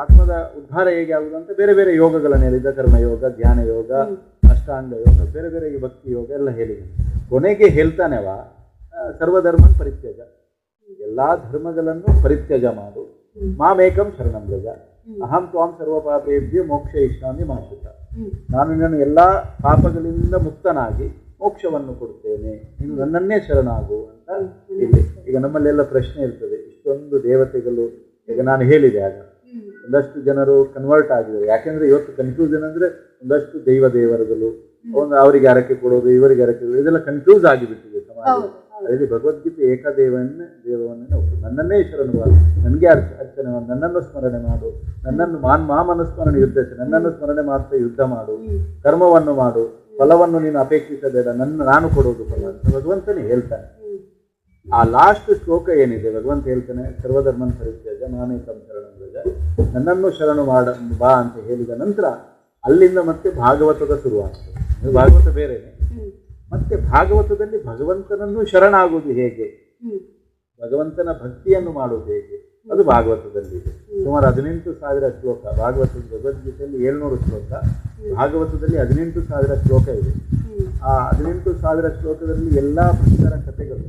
ಆತ್ಮದ ಉದ್ಧಾರ ಹೇಗೆ ಆಗುದು ಅಂತ ಬೇರೆ ಬೇರೆ ಯೋಗಗಳನ್ನು ಹೇಳಿದ ಕರ್ಮಯೋಗ ಧ್ಯಾನ ಯೋಗ ಅಷ್ಟಾಂಗ ಯೋಗ ಬೇರೆ ಬೇರೆ ಈ ಭಕ್ತಿ ಯೋಗ ಎಲ್ಲ ಹೇಳಿದೆ ಕೊನೆಗೆ ಹೇಳ್ತಾನೆವ ಸರ್ವಧರ್ಮ ಸರ್ವಧರ್ಮನ್ ಪರಿತ್ಯಜ. ಎಲ್ಲಾ ಧರ್ಮಗಳನ್ನು ಪರಿತ್ಯಜ ಮಾಡು. ಮಾಮೇಕಂ ಶರಣಂ ಗಜ. ಅಹಂ ತ್ವಾಂ ಸರ್ವಪಾಪೇಭ್ಯ ಮೋಕ್ಷ ಇಷ್ಟಾಮಿ ಮಾಸುತ ನಾನು ನಿನ್ನನ್ನು ಎಲ್ಲಾ ಪಾಪಗಳಿಂದ ಮುಕ್ತನಾಗಿ ಮೋಕ್ಷವನ್ನು ಕೊಡ್ತೇನೆ ನೀನು ನನ್ನನ್ನೇ ಶರಣಾಗು ಅಂತ ಇಲ್ಲಿ. ಈಗ ನಮ್ಮಲ್ಲೆಲ್ಲ ಪ್ರಶ್ನೆ ಇರ್ತದೆ. ಇಷ್ಟೊಂದು ದೇವತೆಗಳು ಈಗ ನಾನು ಹೇಳಿದೆ ಆಗ. ಒಂದಷ್ಟು ಜನರು ಕನ್ವರ್ಟ್ ಆಗಿದ್ದಾರೆ. ಯಾಕೆಂದ್ರೆ ಇವತ್ತು ಕನ್ಫ್ಯೂಷನ್ ಅಂದ್ರೆ ಒಂದಷ್ಟು ದೈವ ದೇವರುಗಳು ಒಂದು ಅವರಿಗೆ ಅರಕೆ ಕೊಡೋದು ಇವರಿಗೆ ಹರಕೆ ಕೊಡೋದು ಇದೆಲ್ಲ ಕನ್ಫ್ಯೂಸ್ ಆಗಿಬಿಟ್ಟಿದೆ ಸಮಾಜ. ಅದರಲ್ಲಿ ಭಗವದ್ಗೀತೆ ಏಕದೇವನ್ನೇ ದೇವವನ್ನೇ ನನ್ನನ್ನೇ ಈಶ್ವರನು ನನಗೆ ಅರ್ಚ ಅರ್ಚನೆ ಮಾಡು. ನನ್ನನ್ನು ಸ್ಮರಣೆ ಮಾಡು. ನನ್ನನ್ನು ಮಾನ್ ಮಾ ಮನಸ್ಮರಣೆ ಯುದ್ಧ ನನ್ನನ್ನು ಸ್ಮರಣೆ ಮಾಡ್ತಾ ಯುದ್ಧ ಮಾಡು. ಕರ್ಮವನ್ನು ಮಾಡು. ಫಲವನ್ನು ನೀನು ಅಪೇಕ್ಷಿಸಬೇಡ. ನನ್ನ ನಾನು ಕೊಡೋದು ಫಲ ಅಂತ ಭಗವಂತನೇ ಹೇಳ್ತಾನೆ. ಆ ಲಾಸ್ಟ್ ಶ್ಲೋಕ ಏನಿದೆ? ಭಗವಂತ ಹೇಳ್ತಾನೆ ಸರ್ವಧರ್ಮನ್ ಪರಿತ್ಯಜ ನಾನೇ ಶರಣಂ ಧ್ವಜ ನನ್ನನ್ನು ಶರಣು ಮಾಡ ಬಾ ಅಂತ ಹೇಳಿದ ನಂತರ ಅಲ್ಲಿಂದ ಮತ್ತೆ ಭಾಗವತದ ಶುರುವಾಗ್ತದೆ. ಭಾಗವತ ಬೇರೆನೆ ಮತ್ತೆ ಭಾಗವತದಲ್ಲಿ ಭಗವಂತನನ್ನು ಶರಣಾಗುವುದು ಹೇಗೆ? ಭಗವಂತನ ಭಕ್ತಿಯನ್ನು ಮಾಡುವುದು ಹೇಗೆ? ಅದು ಭಾಗವತದಲ್ಲಿ ಇದೆ. ಸುಮಾರು ಹದಿನೆಂಟು ಸಾವಿರ ಶ್ಲೋಕ ಭಾಗವತದ ಭಗವದ್ಗೀತೆಯಲ್ಲಿ ಏಳ್ನೂರು ಶ್ಲೋಕ ಭಾಗವತದಲ್ಲಿ ಹದಿನೆಂಟು ಸಾವಿರ ಶ್ಲೋಕ ಇದೆ. ಆ ಹದಿನೆಂಟು ಸಾವಿರ ಶ್ಲೋಕದಲ್ಲಿ ಎಲ್ಲ ಭಕ್ತರ ಕಥೆಗಳು.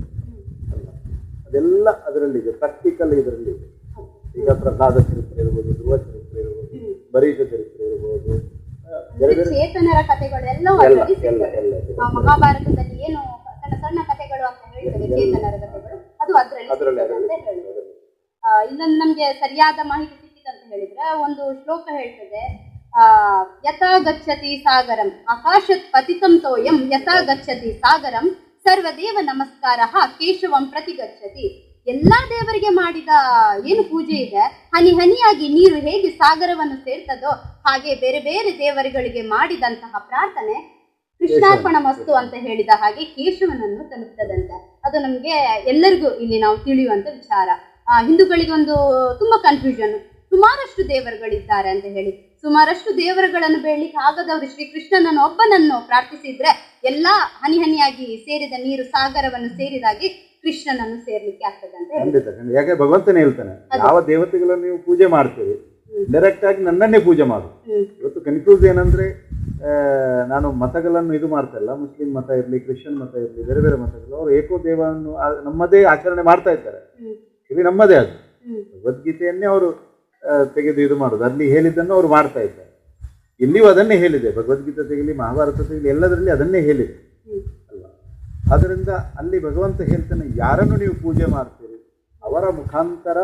ಅದೆಲ್ಲ ಅದರಲ್ಲಿದೆ ಪ್ರಾಕ್ಟಿಕಲ್ ಇದರಲ್ಲಿದೆ. ಈಗ ಪ್ರಸಾದ ಚರಿತ್ರೆ ಇರ್ಬೋದು ಧ್ರುವ ಚರಿತ್ರೆ ಇರ್ಬೋದು ಬರೀಷ ಚರಿತ್ರೆ ಇರ್ಬೋದು ಆ, ಬೇರೆ ಅಂದ್ರೆ ಬೇರೆ ಚೇತನರ ಕಥೆಗಳೆಲ್ಲ ಎಲ್ಲ ಅದರಲ್ಲಿ ಎಲ್ಲ ಎಲ್ಲ ಇದೆ. ಆ ಮಹಾಭಾರತದಲ್ಲಿ ಏನು ಸಣ್ಣ ಸಣ್ಣ ಕಥೆಗಳು ಅಂತ ಹೇಳ್ತೇವೆ ಚೇತನರ ಕಥೆಗಳು. ಅದು ಅದರಲ್ಲಿ ಅದರಲ್ಲಿ ಸಿಗ್ತದೆ ಅಂತ ಅದರಲ್ಲಿ ಹೇಳಿದ್ರು ಆ, ಇನ್ನೊಂದು ನಮ್ಗೆ ಸರಿಯಾದ ಮಾಹಿತಿ ಸಿಕ್ಕಿದೆ ಅಂತ ಹೇಳಿದ್ರೆ ಒಂದು ಶ್ಲೋಕ ಹೇಳ್ತದೆ ಆ ಯಥಾ ಗಚ್ಚತಿ ಸಾಗರಂ ಆಕಾಶತ್ ಪತಿತಂ ತೋಯಂ ಯಥಾ ಗಚ್ಚತಿ ಸಾಗರಂ ಸರ್ವದೇವ ನಮಸ್ಕಾರ ಕೇಶವಂ ಪ್ರತಿ ಗಚ್ಚತಿ ಎಲ್ಲಾ ದೇವರಿಗೆ ಮಾಡಿದ ಏನು ಪೂಜೆ ಇದೆ ಹನಿ ಹನಿಯಾಗಿ ನೀರು ಹೇಗೆ ಸಾಗರವನ್ನು ಸೇರ್ತದೋ ಹಾಗೆ ಬೇರೆ ಬೇರೆ ದೇವರುಗಳಿಗೆ ಮಾಡಿದಂತಹ ಪ್ರಾರ್ಥನೆ ಕೃಷ್ಣಾರ್ಪಣ ಮಸ್ತು ಅಂತ ಹೇಳಿದ ಹಾಗೆ ಕೇಶವನನ್ನು ತಲುಪ್ತದಂತೆ. ಅದು ನಮ್ಗೆ ಎಲ್ಲರಿಗೂ ಇಲ್ಲಿ ನಾವು ತಿಳಿಯುವಂತ ವಿಚಾರ. ಆ, ಹಿಂದೂಗಳಿಗೆ ಒಂದು ತುಂಬಾ ಕನ್ಫ್ಯೂಷನ್ ಸುಮಾರಷ್ಟು ದೇವರುಗಳಿದ್ದಾರೆ ಅಂತ ಹೇಳಿ ಸುಮಾರಷ್ಟು ದೇವರುಗಳನ್ನು ಬೇಡಲಿಕ್ಕೆ ಆಗದವರು ಶ್ರೀಕೃಷ್ಣನನ್ನು ಒಬ್ಬನನ್ನು ಪ್ರಾರ್ಥಿಸಿದ್ರೆ ಎಲ್ಲಾ ಹನಿ ಹನಿಯಾಗಿ ಸೇರಿದ ನೀರು ಸಾಗರವನ್ನು ಸೇರಿದಾಗಿ ಕೃಷ್ಣನನ್ನು ಸೇರ್ಲಿಕ್ಕೆ ಆಗ್ತದೆ ಅಂತ ಹೇಳಿ ಖಂಡಿತ ಖಂಡಿತ. ಯಾಕೆ ಭಗವಂತನೇ ಹೇಳ್ತಾನೆ ಯಾವ ದೇವತೆಗಳನ್ನು ನೀವು ಪೂಜೆ ಮಾಡ್ತೀರಿ ಡೈರೆಕ್ಟ್ ಆಗಿ ನನ್ನನ್ನೇ ಪೂಜೆ ಮಾಡು. ಹ್ಮ್. ಇವತ್ತು ಕನ್ಫ್ಯೂಸ್ ಏನಂದ್ರೆ ಆ, ನಾನು ಮತಗಳನ್ನು ಇದು ಮಾಡ್ತಲ್ಲ ಮುಸ್ಲಿಂ ಮತ ಇರಲಿ ಕ್ರಿಶ್ಚಿಯನ್ ಮತ ಇರಲಿ ಬೇರೆ ಬೇರೆ ಮತಗಳು ಅವರು ಏಕೋ ದೇವವನ್ನು ಆ, ನಮ್ಮದೇ ಆಚರಣೆ ಮಾಡ್ತಾ ಇದ್ದಾರೆ. ಹ್ಮ್. ಇದು ನಮ್ಮದೇ ಅದು. ಹ್ಮ್. ಭಗವದ್ಗೀತೆಯನ್ನೇ ಅವರು ತೆಗೆದು ಇದು ಮಾಡೋದು. ಅಲ್ಲಿ ಹೇಳಿದ್ದನ್ನು ಅವರು ಮಾಡ್ತಾ ಇದ್ದಾರೆ. ಇಲ್ಲಿಯೂ ಅದನ್ನೇ ಹೇಳಿದೆ. ಭಗವದ್ಗೀತೆ ತೆಗಲಿ, ಮಹಾಭಾರತ ತೆಗಲಿ, ಎಲ್ಲದರಲ್ಲಿ ಅದನ್ನೇ ಹೇಳಿದೆ. ಅಲ್ಲ. ಆದ್ದರಿಂದ ಅಲ್ಲಿ ಭಗವಂತ ಹೇಳ್ತಾನೆ, ಯಾರನ್ನು ನೀವು ಪೂಜೆ ಮಾಡ್ತೀರಿ? ಅವರ ಮುಖಾಂತರ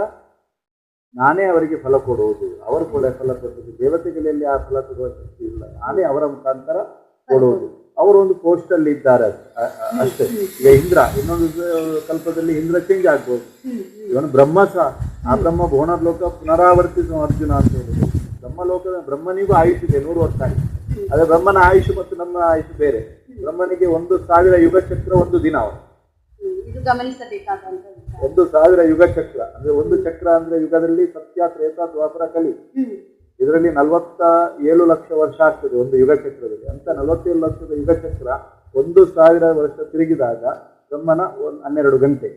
ನಾನೇ ಅವರಿಗೆ ಫಲ ಕೊಡುವುದು. ಅವರು ಕೂಡ ಫಲ ಕೊಡುವುದು ದೇವತೆಗಳಲ್ಲಿ ಆ ಫಲ ಕೊಡುವ ಶಕ್ತಿ ಇಲ್ಲ. ನಾನೇ ಅವರ ಮುಖಾಂತರ ಕೊಡುವುದು. ಅವರು ಒಂದು ಪೋಸ್ಟ್ ಅಲ್ಲಿ ಇದ್ದಾರೆ. ಅಷ್ಟೇ. ಈಗ ಇಂದ್ರ ಇನ್ನೊಂದು ಕಲ್ಪದಲ್ಲಿ ಇಂದ್ರ ಚೇಂಜ್ ಆಗ್ಬೋದು. ಇವನು ಬ್ರಹ್ಮ ಸಹ ಆ ಬ್ರಹ್ಮ ಭುವನಲೋಕ ಪುನರಾವರ್ತಿಸುವ ಅರ್ಜುನ ಅಂತ ಹೇಳಿದ್ರು. ಬ್ರಹ್ಮಲೋಕದ ಬ್ರಹ್ಮನಿಗೂ ಆಯುಷ್ ಇದೆ ನೂರು ವರ್ಷ ಆಯ್ತು. ಅದೇ ಬ್ರಹ್ಮನ ಆಯುಷ್ ಮತ್ತು ನಮ್ಮ ಆಯುಷ್ ಬೇರೆ. ಬ್ರಹ್ಮನಿಗೆ ಒಂದು ಸಾವಿರ ಯುಗ ಚಕ್ರ ಒಂದು ದಿನ ವಿಚಾರ. ಒಂದು ಸಾವಿರ ಯುಗ ಚಕ್ರ ಅಂದ್ರೆ ಒಂದು ಚಕ್ರ ಅಂದ್ರೆ ಯುಗದಲ್ಲಿ ಸತ್ಯ ತ್ರೇತ ದ್ವಾಪರ ಕಲಿ. ಇದರಲ್ಲಿ ನಲವತ್ತ ಏಳು ಲಕ್ಷ ವರ್ಷ ಆಗ್ತದೆ ಒಂದು ಯುಗ ಚಕ್ರದಲ್ಲಿ. ಅಂತ ನಲವತ್ತೇಳು ಲಕ್ಷದ ಯುಗ ಚಕ್ರ ಒಂದು ಸಾವಿರ ವರ್ಷ ತಿರುಗಿದಾಗ ಬ್ರಹ್ಮನ ಒಂದು ಹನ್ನೆರಡು ಗಂಟೆ.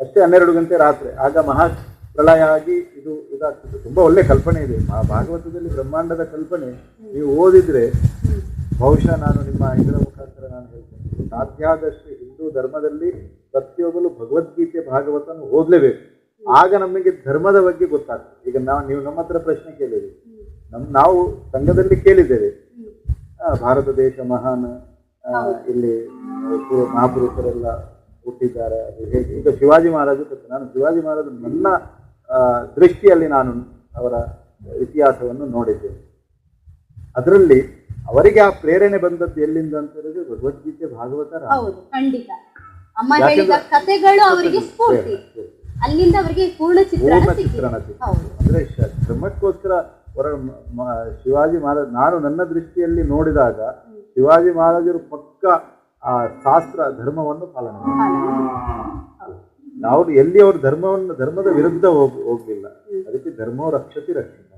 ಅಷ್ಟೇ ಹನ್ನೆರಡು ಗಂಟೆ ರಾತ್ರಿ. ಆಗ ಮಹಾ ಪ್ರಳಯ ಆಗಿ ಇದು ಇದಾಗ್ತದೆ. ತುಂಬ ಒಳ್ಳೆ ಕಲ್ಪನೆ ಇದೆ. ಆ ಭಾಗವತದಲ್ಲಿ ಬ್ರಹ್ಮಾಂಡದ ಕಲ್ಪನೆ ನೀವು ಓದಿದ್ರೆ ಬಹುಶಃ ನಾನು ನಿಮ್ಮ ಇದರ ಮುಖಾಂತರ ನಾನು ಹೇಳ್ತೇನೆ. ಸಾಧ್ಯಾದಷ್ಟು ಹಿಂದೂ ಧರ್ಮದಲ್ಲಿ ಪ್ರತಿಯೊಬ್ಬರು ಭಗವದ್ಗೀತೆ, ಭಾಗವತನ ಓದಲೇಬೇಕು. ಆಗ ನಮಗೆ ಧರ್ಮದ ಬಗ್ಗೆ ಗೊತ್ತಾಗ್ತದೆ. ಈಗ ನಾವು, ನೀವು ನಮ್ಮ ಹತ್ರ ಪ್ರಶ್ನೆ ಕೇಳಿದ್ರಿ. ನಮ್ ನಾವು ಸಂಘದಲ್ಲಿ ಕೇಳಿದ್ದೇವೆ. ಆ, ಭಾರತ ದೇಶ ಮಹಾನ್ ಇಲ್ಲಿ ಮಹಾಪುರುಷರೆಲ್ಲ ಹುಟ್ಟಿದ್ದಾರೆ. ಅದು ಹೇಗೆ ಈಗ ಶಿವಾಜಿ ಮಹಾರಾಜ. ನಾನು ಶಿವಾಜಿ ಮಹಾರಾಜ ನನ್ನ ದೃಷ್ಟಿಯಲ್ಲಿ ನಾನು ಅವರ ಇತಿಹಾಸವನ್ನು ನೋಡಿದ್ದೇನೆ. ಅದರಲ್ಲಿ ಅವರಿಗೆ ಆ ಪ್ರೇರಣೆ ಬಂದದ್ದು ಎಲ್ಲಿಂದ ಅಂತ ಹೇಳಿದ್ರೆ ಭಗವದ್ಗೀತೆ ಭಾಗವತ ರಾಮಾಯಣ. ಹೌದು ಖಂಡಿತ. ಅಮ್ಮ ಹೇಳಿದ ಕಥೆಗಳು ಅವರಿಗೆ ಸ್ಫೂರ್ತಿ. ಅಲ್ಲಿಂದ ಅವರಿಗೆ ಪೂರ್ಣ ಚಿತ್ರಣ ಪೂರ್ಣ ಸಿಕ್ಕಿದೆ ಚಿತ್ರಣ ಸಿಕ್ಕಿದೆ. ಹೌದು. ಅಂದ್ರೆ ಧರ್ಮಕ್ಕೋಸ್ಕರ ಶ್ರಮಕ್ಕೋಸ್ಕರ ಅವರ ಮ- ಶಿವಾಜಿ ಮಹಾರಾಜ್ ನಾನು ನನ್ನ ದೃಷ್ಟಿಯಲ್ಲಿ ನೋಡಿದಾಗ ಶಿವಾಜಿ ಮಹಾರಾಜರು ಪಕ್ಕ ಆ ಶಾಸ್ತ್ರ ಧರ್ಮವನ್ನು ಪಾಲನೆ. ನಾವು ಎಲ್ಲಿ ಅವರು ಧರ್ಮವನ್ನು ಧರ್ಮದ ವಿರುದ್ಧ ಹೋಗ್ ಹೋಗಲಿಲ್ಲ. ಅದಕ್ಕೆ ಧರ್ಮವು ರಕ್ಷತಿ ರಕ್ಷಣೆ.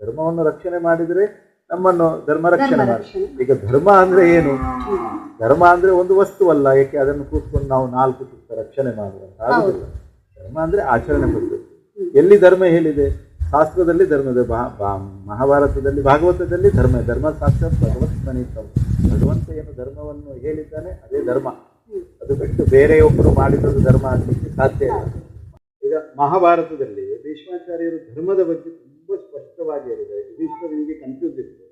ಧರ್ಮವನ್ನು ರಕ್ಷಣೆ ಮಾಡಿದರೆ ನಮ್ಮನ್ನು ಧರ್ಮ ರಕ್ಷಣೆ ಮಾಡಿ ಈಗ ಧರ್ಮ ಅಂದ್ರೆ ಏನು? ಧರ್ಮ ಅಂದ್ರೆ ಒಂದು ವಸ್ತುವಲ್ಲ ಏಕೆ ಅದನ್ನು ಕೂತ್ಕೊಂಡು ನಾವು ನಾಲ್ಕು ಸುತ್ತ ರಕ್ಷಣೆ ಮಾಡುವಂತ ಆಗುದಿಲ್ಲ ಧರ್ಮ ಅಂದ್ರೆ ಆಚರಣೆ ಪದ್ಧತಿ ಎಲ್ಲಿ ಧರ್ಮ ಹೇಳಿದೆ? ಶಾಸ್ತ್ರದಲ್ಲಿ ಧರ್ಮದ ಮಹಾಭಾರತದಲ್ಲಿ ಭಾಗವತದಲ್ಲಿ ಧರ್ಮ ಧರ್ಮ ಸಾಕ್ಷಾತ್ ಭಗವತ್ ಪ್ರಣೀತಂ ಭಗವಂತ ಏನು ಧರ್ಮವನ್ನು ಹೇಳಿದ್ದಾನೆ ಅದೇ ಧರ್ಮ. ಅದು ಬಿಟ್ಟು ಬೇರೆಯೊಬ್ಬರು ಮಾಡಿದ್ದು ಧರ್ಮ ಆಗಲಿಕ್ಕೆ ಸಾಧ್ಯ ಇಲ್ಲ. ಈಗ ಮಹಾಭಾರತದಲ್ಲಿ ಭೀಷ್ಮಾಚಾರ್ಯರು ಧರ್ಮದ ಬಗ್ಗೆ ತುಂಬಾ ಸ್ಪಷ್ಟವಾಗಿ ಹೇಳಿದ್ದಾರೆ. ಯುಧಿಷ್ಠರಿಗೆ ಕನ್ಫ್ಯೂಸ್ ಇತ್ತು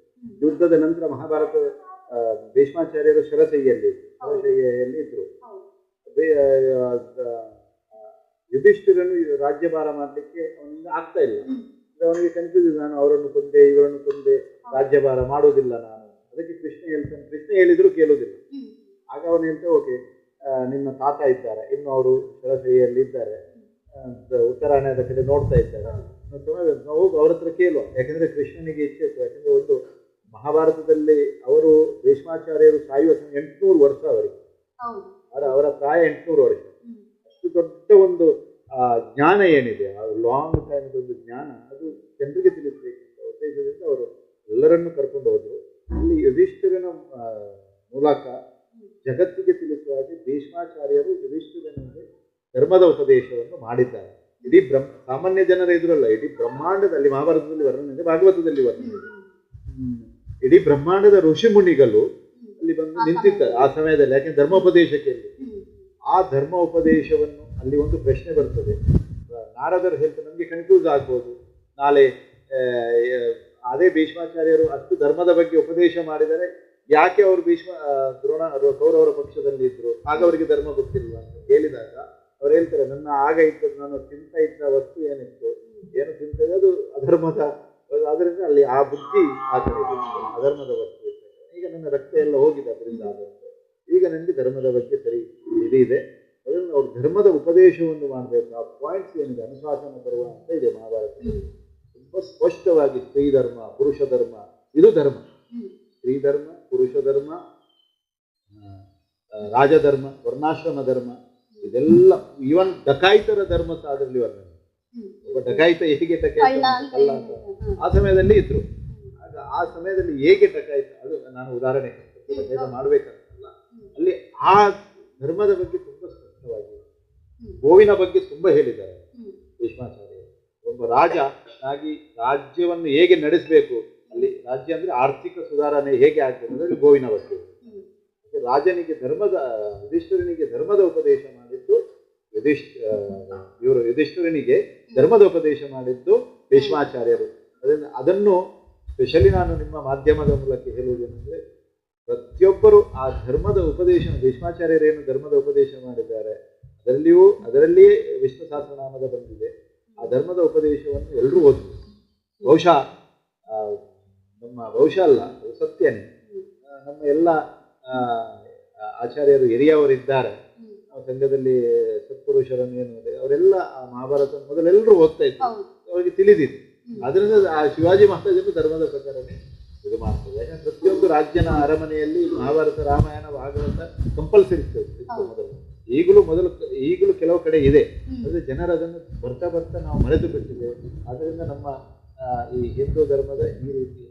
ಯುದ್ಧದ ನಂತರ ಮಹಾಭಾರತ ಭೀಷ್ಮಾಚಾರ್ಯರು ಶರಸೈಯಲ್ಲಿ ಶರಸೈಯಲ್ಲಿ ಇದ್ರು. ಯುಧಿಷ್ಠಿರನು ರಾಜ್ಯಭಾರ ಮಾಡಲಿಕ್ಕೆ ಅವನಿಂದ ಆಗ್ತಾ ಇಲ್ಲ. ಅವನಿಗೆ ಕನ್ಫ್ಯೂಸ್ ನಾನು ಅವರನ್ನು ಕೊಂದೆ ಇವರನ್ನು ಕೊಂದೆ ರಾಜ್ಯಭಾರ ಮಾಡೋದಿಲ್ಲ ನಾನು. ಅದಕ್ಕೆ ಕೃಷ್ಣ ಹೇಳ್ತಾನೆ. ಕೃಷ್ಣ ಹೇಳಿದ್ರು ಕೇಳೋದಿಲ್ಲ. ಆಗ ಅವನು ಹೇಳ್ತಾ ಓಕೆ ನಿನ್ನ ತಾತ ಇದ್ದಾರೆ. ಇನ್ನು ಅವರು ಶರಸೈಯಲ್ಲಿ ಇದ್ದಾರೆ. ಉತ್ತರಾಯಣದ ಕಡೆ ನೋಡ್ತಾ ಇದ್ದಾರೆ. ನಾವು ಅವ್ರ ಹತ್ರ ಕೇಳುವ. ಯಾಕಂದ್ರೆ ಕೃಷ್ಣನಿಗೆ ಇಚ್ಛೆ ಇತ್ತು. ಯಾಕಂದ್ರೆ ಒಂದು ಮಹಾಭಾರತದಲ್ಲಿ ಅವರು ಭೀಷ್ಮಾಚಾರ್ಯರು ಸಾಯುವ ಎಂಟುನೂರು ವರ್ಷ ಅವರಿಗೆ. ಅವರ ಪ್ರಾಯ ಎಂಟುನೂರು ವರ್ಷ. ಅಷ್ಟು ದೊಡ್ಡ ಒಂದು ಜ್ಞಾನ ಏನಿದೆ, ಆ ಲಾಂಗ್ ಟೈಮ್ ಒಂದು ಜ್ಞಾನ, ಅದು ಜನರಿಗೆ ತಿಳಿಸಬೇಕಂತ ಉದ್ದೇಶದಿಂದ ಅವರು ಎಲ್ಲರನ್ನು ಕರ್ಕೊಂಡು ಹೋದರು ಅಲ್ಲಿ ಯುಧಿಷ್ಠಿರನ ಮೂಲಕ ಜಗತ್ತಿಗೆ ತಿಳಿಸುವ ಹಾಗೆ ಭೀಷ್ಮಾಚಾರ್ಯರು ಯುಧಿಷ್ಠಿರನಿಗೆ ಧರ್ಮದ ಉಪದೇಶವನ್ನು ಮಾಡಿದ್ದಾರೆ ಇಡೀ ಬ್ರಹ್ಮ, ಸಾಮಾನ್ಯ ಜನರ ಎದುರಲ್ಲ ಇಡೀ ಬ್ರಹ್ಮಾಂಡದಲ್ಲಿ, ಮಹಾಭಾರತದಲ್ಲಿ ವರ್ಣನೆ ಭಾಗವತದಲ್ಲಿ ವರ್ಣನೆ. ಇಡೀ ಬ್ರಹ್ಮಾಂಡದ ಋಷಿ ಮುನಿಗಳು ಅಲ್ಲಿ ಬಂದು ನಿಂತಿದ್ದಾರೆ, ಆ ಸಮಯದಲ್ಲಿ, ಯಾಕೆಂದ್ರೆ ಧರ್ಮೋಪದೇಶಕ್ಕೆ. ಆ ಧರ್ಮ ಉಪದೇಶವನ್ನು ಅಲ್ಲಿ ಒಂದು ಪ್ರಶ್ನೆ ಬರ್ತದೆ. ನಾರದರು ಹೇಳ್ತಾರೆ ನಮಗೆ ಕನ್ಫ್ಯೂಸ್ ಆಗ್ಬೋದು. ನಾಳೆ ಅದೇ ಭೀಷ್ಮಾಚಾರ್ಯರು ಅಷ್ಟು ಧರ್ಮದ ಬಗ್ಗೆ ಉಪದೇಶ ಮಾಡಿದರೆ ಯಾಕೆ ಅವರು ಭೀಷ್ಮ ದ್ರೋಣ ಕೌರವರ ಪಕ್ಷದಲ್ಲಿ ಇದ್ರು? ಆಗ ಅವರಿಗೆ ಧರ್ಮ ಗೊತ್ತಿಲ್ಲ ಅಂತ ಹೇಳಿದಾಗ ಅವ್ರು ಹೇಳ್ತಾರೆ, ನನ್ನ ಆಗ ಇದ್ದದ್ದು ನಾನು ತಿಂತ ಇದ್ದ ವಸ್ತು ಏನಿತ್ತು? ಏನು ತಿಂತದೆ ಅದು ಅಧರ್ಮದ ಅದರಿಂದ ಅಲ್ಲಿ ಆ ಬುದ್ಧಿ ಆ ಅಧರ್ಮದ ವಸ್ತು ಈಗ ನನ್ನ ರಕ್ತ ಎಲ್ಲ ಹೋಗಿದೆ ಅದರಿಂದ ಆದಂತೆ ಈಗ ನನಗೆ ಧರ್ಮದ ಬಗ್ಗೆ ಸರಿ ಇದು ಇದೆ. ಅದನ್ನು ಅವ್ರ ಧರ್ಮದ ಉಪದೇಶವನ್ನು ಮಾಡಬೇಕು. ಆ ಪಾಯಿಂಟ್ಸ್ ಏನಿದೆ? ಅನುಶಾಸನ ಪರ್ವ ಅಂತ ಇದೆ ಮಹಾಭಾರತ. ತುಂಬ ಸ್ಪಷ್ಟವಾಗಿ ಸ್ತ್ರೀ ಧರ್ಮ ಪುರುಷ ಧರ್ಮ ಇದು ಧರ್ಮ. ಸ್ತ್ರೀ ಧರ್ಮ ಪುರುಷ ಧರ್ಮ ರಾಜಧರ್ಮ ವರ್ಣಾಶ್ರಮ ಧರ್ಮ ಇದೆಲ್ಲ ಈವನ್ ಡಕಾಯಿತರ ಧರ್ಮ ಸಹ ಅದರಲ್ಲಿ ವರ್ಣನೆ. ಒಬ್ಬ ಡಕಾಯಿತ ಹೇಗೆ ಕಳ್ಳ ಅಂತ ಆ ಸಮಯದಲ್ಲಿ ಇದ್ರು. ಆಗ ಆ ಸಮಯದಲ್ಲಿ ಹೇಗೆ ಡಕಾಯಿತ? ಅದು ನಾನು ಉದಾಹರಣೆ ಮಾಡ್ಬೇಕಲ್ಲ ಮಾಡ್ಬೇಕಂತಲ್ಲ. ಅಲ್ಲಿ ಆ ಧರ್ಮದ ಬಗ್ಗೆ ತುಂಬಾ ಸ್ಪಷ್ಟವಾಗಿದೆ ಗೋವಿನ ಬಗ್ಗೆ ತುಂಬಾ ಹೇಳಿದ್ದಾರೆ. ಭೀಷ್ಮಾಚಾರ್ಯ ಭೀಷ್ಮಾಚಾರ್ಯರು. ಒಬ್ಬ ರಾಜ ಆಗಿ ರಾಜ್ಯವನ್ನು ಹೇಗೆ ನಡೆಸಬೇಕು ಅಲ್ಲಿ ರಾಜ್ಯ ಅಂದ್ರೆ ಆರ್ಥಿಕ ಸುಧಾರಣೆ ಹೇಗೆ ಆಗ್ಬೇಕು ಅಂದ್ರೆ ಗೋವಿನ ಬಗ್ಗೆ. ರಾಜನಿಗೆ ಧರ್ಮದ ಯುಧಿಷ್ಠರನಿಗೆ ಧರ್ಮದ ಉಪದೇಶ ಮಾಡಿದ್ದು ಯುಧಿಷ್ಠ ಇವರು ಯುಧಿಷ್ಠರನಿಗೆ ಧರ್ಮದ ಉಪದೇಶ ಮಾಡಿದ್ದು ಭೀಷ್ಮಾಚಾರ್ಯರು. ಅದನ್ನು ಅದನ್ನು ಸ್ಪೆಷಲಿ ನಾನು ನಿಮ್ಮ ಮಾಧ್ಯಮದ ಮೂಲಕ ಹೇಳುವುದೇನೆಂದ್ರೆ ಪ್ರತಿಯೊಬ್ಬರು ಆ ಧರ್ಮದ ಉಪದೇಶ ಭೀಷ್ಮಾಚಾರ್ಯರೇನು ಧರ್ಮದ ಉಪದೇಶ ಮಾಡಿದ್ದಾರೆ ಅದರಲ್ಲಿಯೂ ಅದರಲ್ಲಿಯೇ ವಿಷ್ಣು ಸಹಸ್ರನಾಮದ ಬಂದಿದೆ. ಆ ಧರ್ಮದ ಉಪದೇಶವನ್ನು ಎಲ್ಲರೂ ಓದಬೇಕು. ಬಹುಶಃ ಆ, ನಮ್ಮ ಬಹುಶಃ ಅಲ್ಲ ಅದು ಸತ್ಯನೇ ನಮ್ಮ ಎಲ್ಲ ಆಚಾರ್ಯರು ಹಿರಿಯವರಿದ್ದಾರೆ. ಆ ನಾವು ಸಂಘದಲ್ಲಿ ಸತ್ಪುರುಷರನ್ನು ಏನು ಇದೆ, ಅವರೆಲ್ಲ ಆ ಮಹಾಭಾರತ ಮೊದಲೆಲ್ಲರೂ ಓದ್ತಾ ಇದ್ರು ಅವರಿಗೆ ತಿಳಿದಿದೆ. ಅದರಿಂದ ಆ ಶಿವಾಜಿ ಮಹಾರಾಜರು ಧರ್ಮದ ಪ್ರಕಾರನೇ ಇದು ಮಾಡ್ತದೆ. ಯಾಕಂದ್ರೆ ಪ್ರತಿಯೊಂದು ರಾಜ್ಯನ ಅರಮನೆಯಲ್ಲಿ ಮಹಾಭಾರತ ರಾಮಾಯಣ ಭಾಗವತ ಕಂಪಲ್ಸರಿ ಮೊದಲು. ಈಗಲೂ ಮೊದಲು ಈಗಲೂ ಕೆಲವು ಕಡೆ ಇದೆ. ಅಂದ್ರೆ ಆದರೆ ಜನರು ಅದನ್ನು ಬರ್ತಾ ಬರ್ತಾ ನಾವು ಮರೆತು ಬಿಟ್ಟಿದ್ದೇವೆ. ಆದ್ದರಿಂದ ನಮ್ಮ ಈ ಹಿಂದೂ ಧರ್ಮದ ಈ ರೀತಿ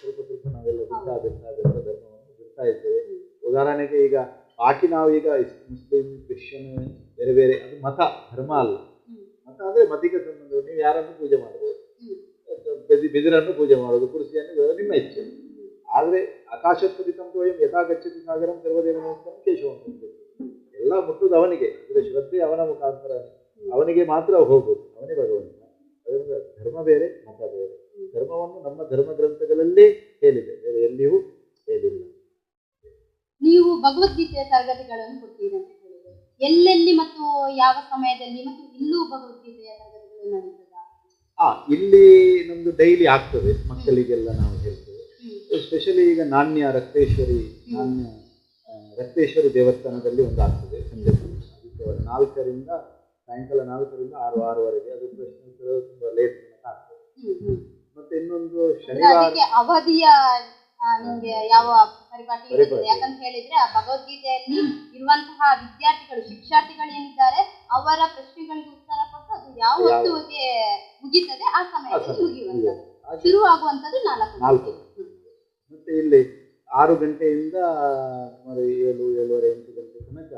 ಸ್ವಲ್ಪ ಸ್ವಲ್ಪ ನಾವೆಲ್ಲ ಬಿಡ್ತಾ ಬಿಡ್ತಾ ಬಿಡ್ತಾ ಧರ್ಮವನ್ನು ಬಿಡ್ತಾ ಇದ್ದೇವೆ. ಉದಾಹರಣೆಗೆ ಈಗ ಬಾಕಿ ನಾವು ಈಗ ಮುಸ್ಲಿಂ ಕ್ರಿಶ್ಚಿಯನ್ ಬೇರೆ ಬೇರೆ ಅದು ಮತ ಧರ್ಮ ಅಲ್ಲ. ಮತ ಅಂದ್ರೆ ಮತಿಗೆ ಸಂಬಂಧ ನೀವು ಯಾರನ್ನು ಪೂಜೆ ಮಾಡಬಹುದು. ಬೆದಿ, ಬಿದಿರನ್ನು ಪೂಜೆ ಮಾಡೋದು ಕುರ್ಸಿಯನ್ನು ನಿಮ್ಮ ಇಚ್ಛೆ. ಆದರೆ ಆಕಾಶತ್ಪತಿ ತಂತ್ರೋಯಂ ಯಥಾ ಗಚ್ಚತಿ ಸಾಗರಂ ಸರ್ವದೇವ ಕೇಶವಂತ ಎಲ್ಲ ಮುಟ್ಟುವುದು ಅವನಿಗೆ. ಇದರ ಶ್ರದ್ಧೆ ಅವನ ಮುಖಾಂತರ. ಅವನಿಗೆ ಮಾತ್ರ ಹೋಗುವುದು. ಅವನೇ ಭಗವಂತ. ಅದರಿಂದ ಧರ್ಮ ಬೇರೆ, ಮತ ಬೇರೆ. ಧರ್ಮವನ್ನು ನಮ್ಮ ಧರ್ಮ ಗ್ರಂಥಗಳಲ್ಲೇ ಹೇಳಿದೆ. ಬೇರೆ ಎಲ್ಲಿಯೂ ಹೇಳಿಲ್ಲ. ನೀವು ಭಗವದ್ಗೀತೆಯ ತರಗತಿಗಳನ್ನು ಕೊಡ್ತೀರಿ ಅಂತ ಎಲ್ಲೆಲ್ಲಿ ಮತ್ತು ಯಾವ ಸಮಯದಲ್ಲಿ ಮತ್ತು ಇಲ್ಲೂ ಭಗವದ್ಗೀತೆಯ ತರಗತಿಗಳು ನಡೀತದಾ ಆ ಇಲ್ಲಿ ನಮ್ದು ಡೈಲಿ ಆಗ್ತದೆ ಮಕ್ಕಳಿಗೆಲ್ಲ ನಾವು ಹೇಳ್ತೇವೆ. ಎಸ್ಪೆಷಲಿ ಸ್ಪೆಷಲಿ ಈಗ ನಾಣ್ಯ ರಕ್ತೇಶ್ವರಿ ನಾಣ್ಯ ರಕ್ತೇಶ್ವರಿ ದೇವಸ್ಥಾನದಲ್ಲಿ ಒಂದು ಆಗ್ತದೆ ಸಂಜೆ ಆದಿತ್ಯವಾರ ನಾಲ್ಕರಿಂದ ಸಾಯಂಕಾಲ ನಾಲ್ಕರಿಂದ ಆರು ಆರುವರೆಗೆ ಅದು ಪ್ರಶ್ನೆ ಉತ್ತರ ತುಂಬ ಲೇಟ್ ಆಗ್ತದೆ. ಹ್ಮ್, ಹ್ಮ್. ಮತ್ತೆ ಇನ್ನೊಂದು ಶನಿವಾರ ಅವಧಿಯ ನಿಮ್ಗೆ ಯಾವ ಇರುತ್ತದೆ ಯಾಕಂತ ಹೇಳಿದ್ರೆ ಆ ಭಗವದ್ಗೀತೆಯಲ್ಲಿ ಇರುವಂತಹ ವಿದ್ಯಾರ್ಥಿಗಳು ಶಿಕ್ಷಾರ್ಥಿಗಳು ಏನಿದ್ದಾರೆ ಅವರ ಪ್ರಶ್ನೆಗಳಿಗೆ ಉತ್ತರ ಕೊಟ್ಟು ಅದು ಯಾವ ಹೊತ್ತುಗೆ ಮುಗೀತದೆ ಆ ಸಮಯದಲ್ಲಿ ಸಮಯ. ಶುರುವಾಗುವಂತದ್ದು ನಾಲ್ಕು ನಾಲ್ಕು. ಮತ್ತೆ ಇಲ್ಲಿ ಆರು ಗಂಟೆಯಿಂದ ಸುಮಾರು ಏಳು ಏಳುವರೆ ಎಂಟು ಗಂಟೆ ತನಕ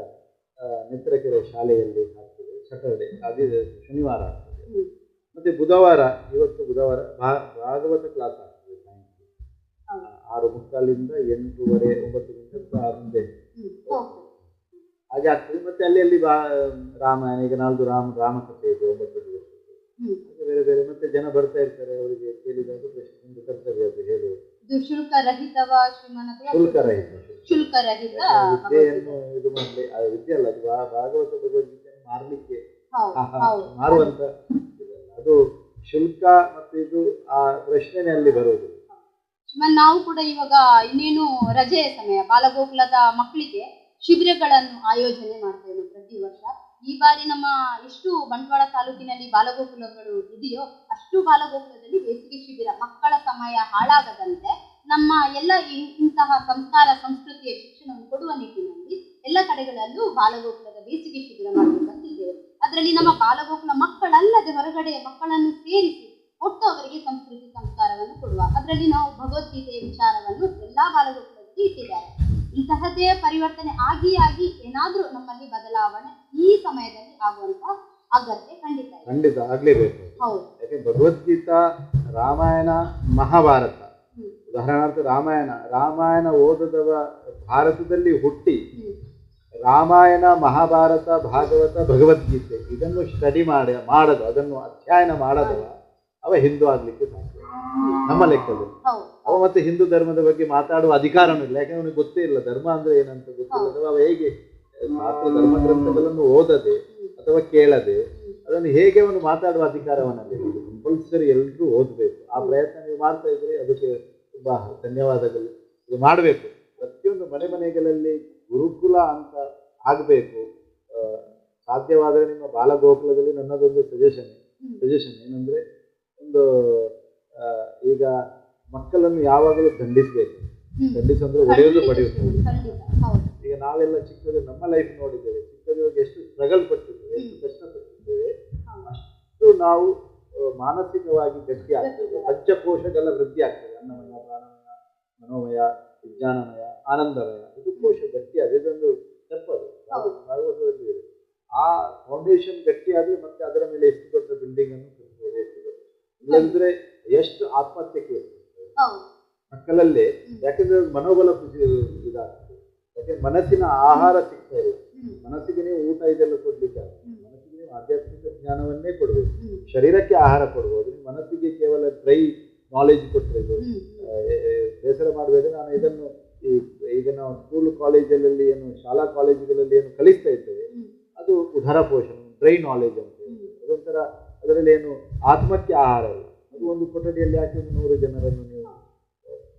ನೇತ್ರಕೆರೆ ಶಾಲೆಯಲ್ಲಿ ಆಗ್ತದೆ ಸಟರ್ಡೆ ಅದೇ ಶನಿವಾರ ಆಗ್ತದೆ. ಮತ್ತೆ ಬುಧವಾರ ಇವತ್ತು ಬುಧವಾರ ಭಾಗವತ ಕ್ಲಾಸ್ ಆಗ್ತದೆ. ಆರು ಮುಕ್ಕಾಲಿಂದ ಎಂಟೂವರೆ ಒಂಬತ್ತು ಗಂಟೆ ಮುಂದೆ. ಹಾಗೆ ಆಗ್ತದೆ. ಮತ್ತೆ ಅಲ್ಲಿ ಅಲ್ಲಿ ಬಾ ರಾಮಾಯಣ ಈಗ ನಾಲ್ದು ರಾಮ ರಾಮಕಥೆ ಇದೆ ಒಂಬತ್ತು ದಿವಸ. ಬೇರೆ ಬೇರೆ ಮತ್ತೆ ಜನ ಬರ್ತಾ ಇರ್ತಾರೆ ಅವರಿಗೆ ಕೇಳಿದಾಗ ಒಂದು ಕರ್ತವ್ಯ ಅದು ಹೇಳುವುದು. ಇದು ಶುಲ್ಕ ರಹಿತವ ಶ್ರೀಮನ್ ಶುಲ್ಕ ರಹಿತ. ವಿದ್ಯೆಯನ್ನು ಇದು ಮಾಡಲಿ ಆ ವಿದ್ಯೆ ಅಲ್ಲ ಅದು ಭಾಗವತ ಭಗವದ್ಗೀತೆಯನ್ನು ಮಾರಲಿಕ್ಕೆ. ಮಾರುವಂತ ಅದು ಶುಲ್ಕ ಮತ್ತು ಇದು ಆ ಪ್ರಶ್ನೆನೇ ಅಲ್ಲಿ ಬರುವುದು ನಾವು ಕೂಡ ಇವಾಗ ಇನ್ನೇನು ರಜೆಯ ಸಮಯ ಬಾಲಗೋಕುಲದ ಮಕ್ಕಳಿಗೆ ಶಿಬಿರಗಳನ್ನು ಆಯೋಜನೆ ಮಾಡ್ತೇವೆ ಪ್ರತಿ ವರ್ಷ. ಈ ಬಾರಿ ನಮ್ಮ ಎಷ್ಟು ಬಂಟ್ವಾಳ ತಾಲೂಕಿನಲ್ಲಿ ಬಾಲಗೋಕುಲಗಳು ಇದೆಯೋ ಅಷ್ಟು ಬಾಲಗೋಕುಲದಲ್ಲಿ ಬೇಸಿಗೆ ಶಿಬಿರ ಮಕ್ಕಳ ಸಮಯ ಹಾಳಾಗದಂತೆ ನಮ್ಮ ಎಲ್ಲ ಇಂತಹ ಸಂಸ್ಕಾರ ಸಂಸ್ಕೃತಿಯ ಶಿಕ್ಷಣವನ್ನು ಕೊಡುವ ನಿಟ್ಟಿನಲ್ಲಿ ಎಲ್ಲ ಕಡೆಗಳಲ್ಲೂ ಬಾಲಗೋಕುಲದ ಬೇಸಿಗೆ ಶಿಬಿರ ಮಾಡಬೇಕಂತಿದ್ದೇವೆ ಅದರಲ್ಲಿ ನಮ್ಮ ಬಾಲಗೋಕುಲ ಮಕ್ಕಳಲ್ಲದೆ ಹೊರಗಡೆ ಮಕ್ಕಳನ್ನು ಸೇರಿಸಿ ಒಟ್ಟು ಅವರಿಗೆ ಸಂಸ್ಕೃತಿ ಸಂಸ್ಕಾರವನ್ನು ಕೊಡುವ. ಅದರಲ್ಲಿ ನಾವು ಭಗವದ್ಗೀತೆಯ ವಿಚಾರವನ್ನು ಎಲ್ಲಾ ಬಾಲಗೋಕುಲದಲ್ಲಿ ಇಟ್ಟಿದ್ದಾರೆ ಇಂತಹದ್ದೇ ಪರಿವರ್ತನೆ ಆಗಿ ಆಗಿ ಏನಾದ್ರೂ ನಮ್ಮಲ್ಲಿ ಬದಲಾವಣೆ ಈ ಸಮಯದಲ್ಲಿ ಆಗುವಂತ ಅಗತ್ಯ ಖಂಡಿತ ಖಂಡಿತ ಆಗ್ಲೇಬೇಕು ಹೌದು. ಯಾಕೆ ಭಗವದ್ಗೀತಾ ರಾಮಾಯಣ ಮಹಾಭಾರತ. ಉದಾಹರಣಾರ್ಥ ರಾಮಾಯಣ ರಾಮಾಯಣ ಓದದವ ಭಾರತದಲ್ಲಿ ಹುಟ್ಟಿ ರಾಮಾಯಣ ಮಹಾಭಾರತ ಭಾಗವತ ಭಗವದ್ಗೀತೆ ಇದನ್ನು ಸ್ಟಡಿ ಮಾಡ ಮಾಡದು ಅದನ್ನು ಅಧ್ಯಯನ ಮಾಡದವ ಅವ ಹಿಂದೂ ಆಗ್ಲಿಕ್ಕೆ ಸಾಧ್ಯ. ನಮ್ಮ ಲೆಕ್ಕದಲ್ಲಿ. ಅವ ಮತ್ತೆ ಹಿಂದೂ ಧರ್ಮದ ಬಗ್ಗೆ ಮಾತಾಡುವ ಅಧಿಕಾರನೂ ಇಲ್ಲ ಯಾಕಂದ್ರೆ ಅವನಿಗೆ ಗೊತ್ತೇ ಇಲ್ಲ. ಧರ್ಮ ಅಂದ್ರೆ ಏನಂತ ಗೊತ್ತಿಲ್ಲ. ಅಥವಾ ಅವ ಹೇಗೆ ಶಾಸ್ತ್ರ ಧರ್ಮ ಗ್ರಂಥಗಳನ್ನು ಓದದೆ ಅಥವಾ ಕೇಳದೆ ಅದನ್ನು ಹೇಗೆ ಅವನು ಮಾತಾಡುವ ಅಧಿಕಾರವನ್ನಲ್ಲಿ ಕಂಪಲ್ಸರಿ ಎಲ್ಲರೂ ಓದಬೇಕು. ಆ ಪ್ರಯತ್ನ ನೀವು ಮಾಡ್ತಾ ಇದ್ರೆ ಅದಕ್ಕೆ ತುಂಬಾ ಧನ್ಯವಾದಗಳು. ಇದು ಮಾಡಬೇಕು. ಪ್ರತಿಯೊಂದು ಮನೆ ಮನೆಗಳಲ್ಲಿ ಗುರುಕುಲ ಅಂತ ಆಗಬೇಕು. ಸಾಧ್ಯವಾದರೆ ನಿಮ್ಮ ಬಾಲಗೋಕುಲದಲ್ಲಿ ನನ್ನದೊಂದು ಸಜೆಷನ್. ಸಜೆಷನ್ ಏನಂದ್ರೆ ಒಂದು ಈಗ ಮಕ್ಕಳನ್ನು ಯಾವಾಗಲೂ ದಂಡಿಸ್ಬೇಕು. ದಂಡಿಸಂದ್ರೆ ಒಡೆಯೋದು ಪಡೆಯುತ್ತೆ ಈಗ ನಾವೆಲ್ಲ ಚಿಕ್ಕದು ನಮ್ಮ ಲೈಫ್ ನೋಡಿದ್ದೇವೆ. ಚಿಕ್ಕದಿರುವಾಗ ಎಷ್ಟು ಸ್ಟ್ರಗಲ್ ಪಟ್ಟಿದ್ದೇವೆ ಎಷ್ಟು ಕಷ್ಟ ಪಟ್ಟಿದ್ದೇವೆ. ಅಷ್ಟು ನಾವು ಮಾನಸಿಕವಾಗಿ ಗಟ್ಟಿ ಆಗ್ತೇವೆ. ಪಂಚಕೋಶಗಳ ವೃದ್ಧಿ ಆಗ್ತದೆ ಅನ್ನಮಯ ಪ್ರಾಣಮಯ ಮನೋಮಯ ವಿಜ್ಞಾನಮಯ ಆನಂದಮಯ. ಇದು ಕೋಶ ಗಟ್ಟಿ ಆದ್ರೆ ಇದೊಂದು ತಪ್ಪದು. ಭಾಗವತದಲ್ಲಿ ಆ ಫೌಂಡೇಶನ್ ಗಟ್ಟಿ ಆದ್ರೆ ಮತ್ತೆ ಅದರ ಮೇಲೆ ಎಷ್ಟು ದೊಡ್ಡ ಬಿಲ್ಡಿಂಗ್ ಅನ್ನು ದೊಡ್ಡ ಇಲ್ಲಂದ್ರೆ ಎಷ್ಟು ಆತ್ಮಹತ್ಯೆ ಕೇಸ್ ಮಕ್ಕಳಲ್ಲಿ ಯಾಕಂದ್ರೆ ಮನೋಬಲ ಇದಾಗ್ತದೆ. ಯಾಕೆ ಮನಸ್ಸಿನ ಆಹಾರ ಸಿಗ್ತಾ ಇದೆ ಮನಸ್ಸಿಗೆ ನೀವು ಊಟ ಇದೆಲ್ಲ ಕೊಡ್ಲಿಕ್ಕೆ. ಮನಸ್ಸಿಗೆ ನೀವು ಆಧ್ಯಾತ್ಮಿಕ ಜ್ಞಾನವನ್ನೇ ಕೊಡಬೇಕು. ಶರೀರಕ್ಕೆ ಆಹಾರ ಕೊಡ್ಬೋದು. ಮನಸ್ಸಿಗೆ ಕೇವಲ ಡ್ರೈ ನಾಲೆಜ್ ಕೊಟ್ಟರೆ ಇದು ಬೇಸರ ಮಾಡಬೇಕು ನಾನು ಇದನ್ನು ಈ ಈಗ ನಾವು ಸ್ಕೂಲ್ ಕಾಲೇಜಲ್ಲಿ ಏನು ಶಾಲಾ ಕಾಲೇಜುಗಳಲ್ಲಿ ಏನು ಕಲಿಸ್ತಾ ಇದ್ದೇವೆ ಅದು ಉದರ ಪೋಷಣ ಡ್ರೈ ನಾಲೆಜ್ ಅಂತ. ಅದೊಂಥರ ಅದರಲ್ಲಿ ಏನು ಆತ್ಮಕ್ಕೆ ಆಹಾರ ಅದು ಒಂದು ಕೊಠಡಿಯಲ್ಲಿ ಹಾಕಿ ಒಂದು ನೂರು ಜನರನ್ನು ನೀವು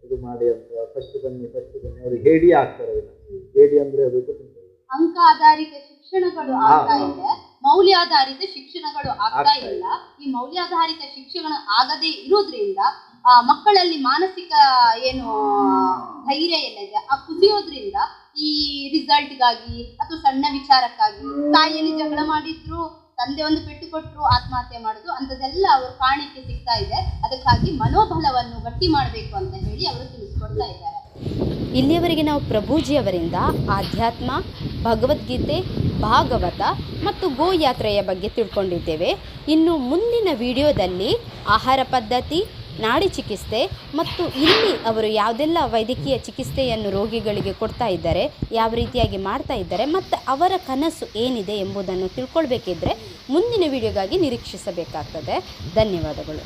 ಇದು ಮಾಡಿ ಅಂತ ಫಸ್ಟ್ ಬನ್ನಿ ಫಸ್ಟ್ ಬನ್ನಿ. ಅವರು ಹೇಡಿ ಆಗ್ತಾರೆ ಅದನ್ನ. ಹೇಡಿ ಅಂದ್ರೆ ಅದು. ಅಂಕ ಆಧಾರಿತ ಶಿಕ್ಷಣಗಳು ಆಗ್ತಾ. ಇದೆ. ಮೌಲ್ಯಾಧಾರಿತ ಶಿಕ್ಷಣಗಳು ಆಗ್ತಾ ಇಲ್ಲ. ಈ ಮೌಲ್ಯಾಧಾರಿತ ಶಿಕ್ಷಣ ಆಗದೇ ಇರೋದ್ರಿಂದ ಆ ಮಕ್ಕಳಲ್ಲಿ ಮಾನಸಿಕ ಏನು ಧೈರ್ಯ ಎಲ್ಲ ಇದೆ ಆ ಕುಸಿಯೋದ್ರಿಂದ ಈ ರಿಸಲ್ಟ್ಗಾಗಿ ಅಥವಾ ಸಣ್ಣ ವಿಚಾರಕ್ಕಾಗಿ ತಾಯಿಯಲ್ಲಿ ಜಗಳ ಮಾಡಿದ್ರು ತಂದೆ ಒಂದು ಪೆಟ್ಟು ಕೊಟ್ಟರು ಆತ್ಮಹತ್ಯೆ ಮಾಡುದು, ಅಂಥದ್ದೆಲ್ಲ ಅವರು ಕಾಣಿಕೆ ಸಿಗ್ತಾ ಇದೆ. ಅದಕ್ಕಾಗಿ ಮನೋಬಲವನ್ನು ಗಟ್ಟಿ ಮಾಡಬೇಕು ಅಂತ ಹೇಳಿ ಅವರು ತಿಳಿಸ್ಕೊಡ್ತಾ ಇದ್ದಾರೆ. ಇಲ್ಲಿಯವರೆಗೆ ನಾವು ಪ್ರಭುಜಿಯವರಿಂದ ಆಧ್ಯಾತ್ಮ, ಭಗವದ್ಗೀತೆ, ಭಾಗವತ ಮತ್ತು ಗೋಯಾತ್ರೆಯ ಬಗ್ಗೆ ತಿಳ್ಕೊಂಡಿದ್ದೇವೆ. ಇನ್ನು ಮುಂದಿನ ವಿಡಿಯೋದಲ್ಲಿ ಆಹಾರ ಪದ್ಧತಿ ನಾಡಿ ಚಿಕಿತ್ಸೆ ಮತ್ತು ಇಲ್ಲಿ ಅವರು ಯಾವುದೆಲ್ಲ ವೈದ್ಯಕೀಯ ಚಿಕಿತ್ಸೆಯನ್ನು ರೋಗಿಗಳಿಗೆ ಕೊಡ್ತಾ ಇದ್ದಾರೆ, ಯಾವ ರೀತಿಯಾಗಿ ಮಾಡ್ತಾ ಇದ್ದಾರೆ ಮತ್ತು ಅವರ ಕನಸು ಏನಿದೆ ಎಂಬುದನ್ನು ತಿಳ್ಕೊಳ್ಬೇಕಿದ್ರೆ ಮುಂದಿನ ವಿಡಿಯೋಗಾಗಿ ನಿರೀಕ್ಷಿಸಬೇಕಾಗ್ತದೆ. ಧನ್ಯವಾದಗಳು.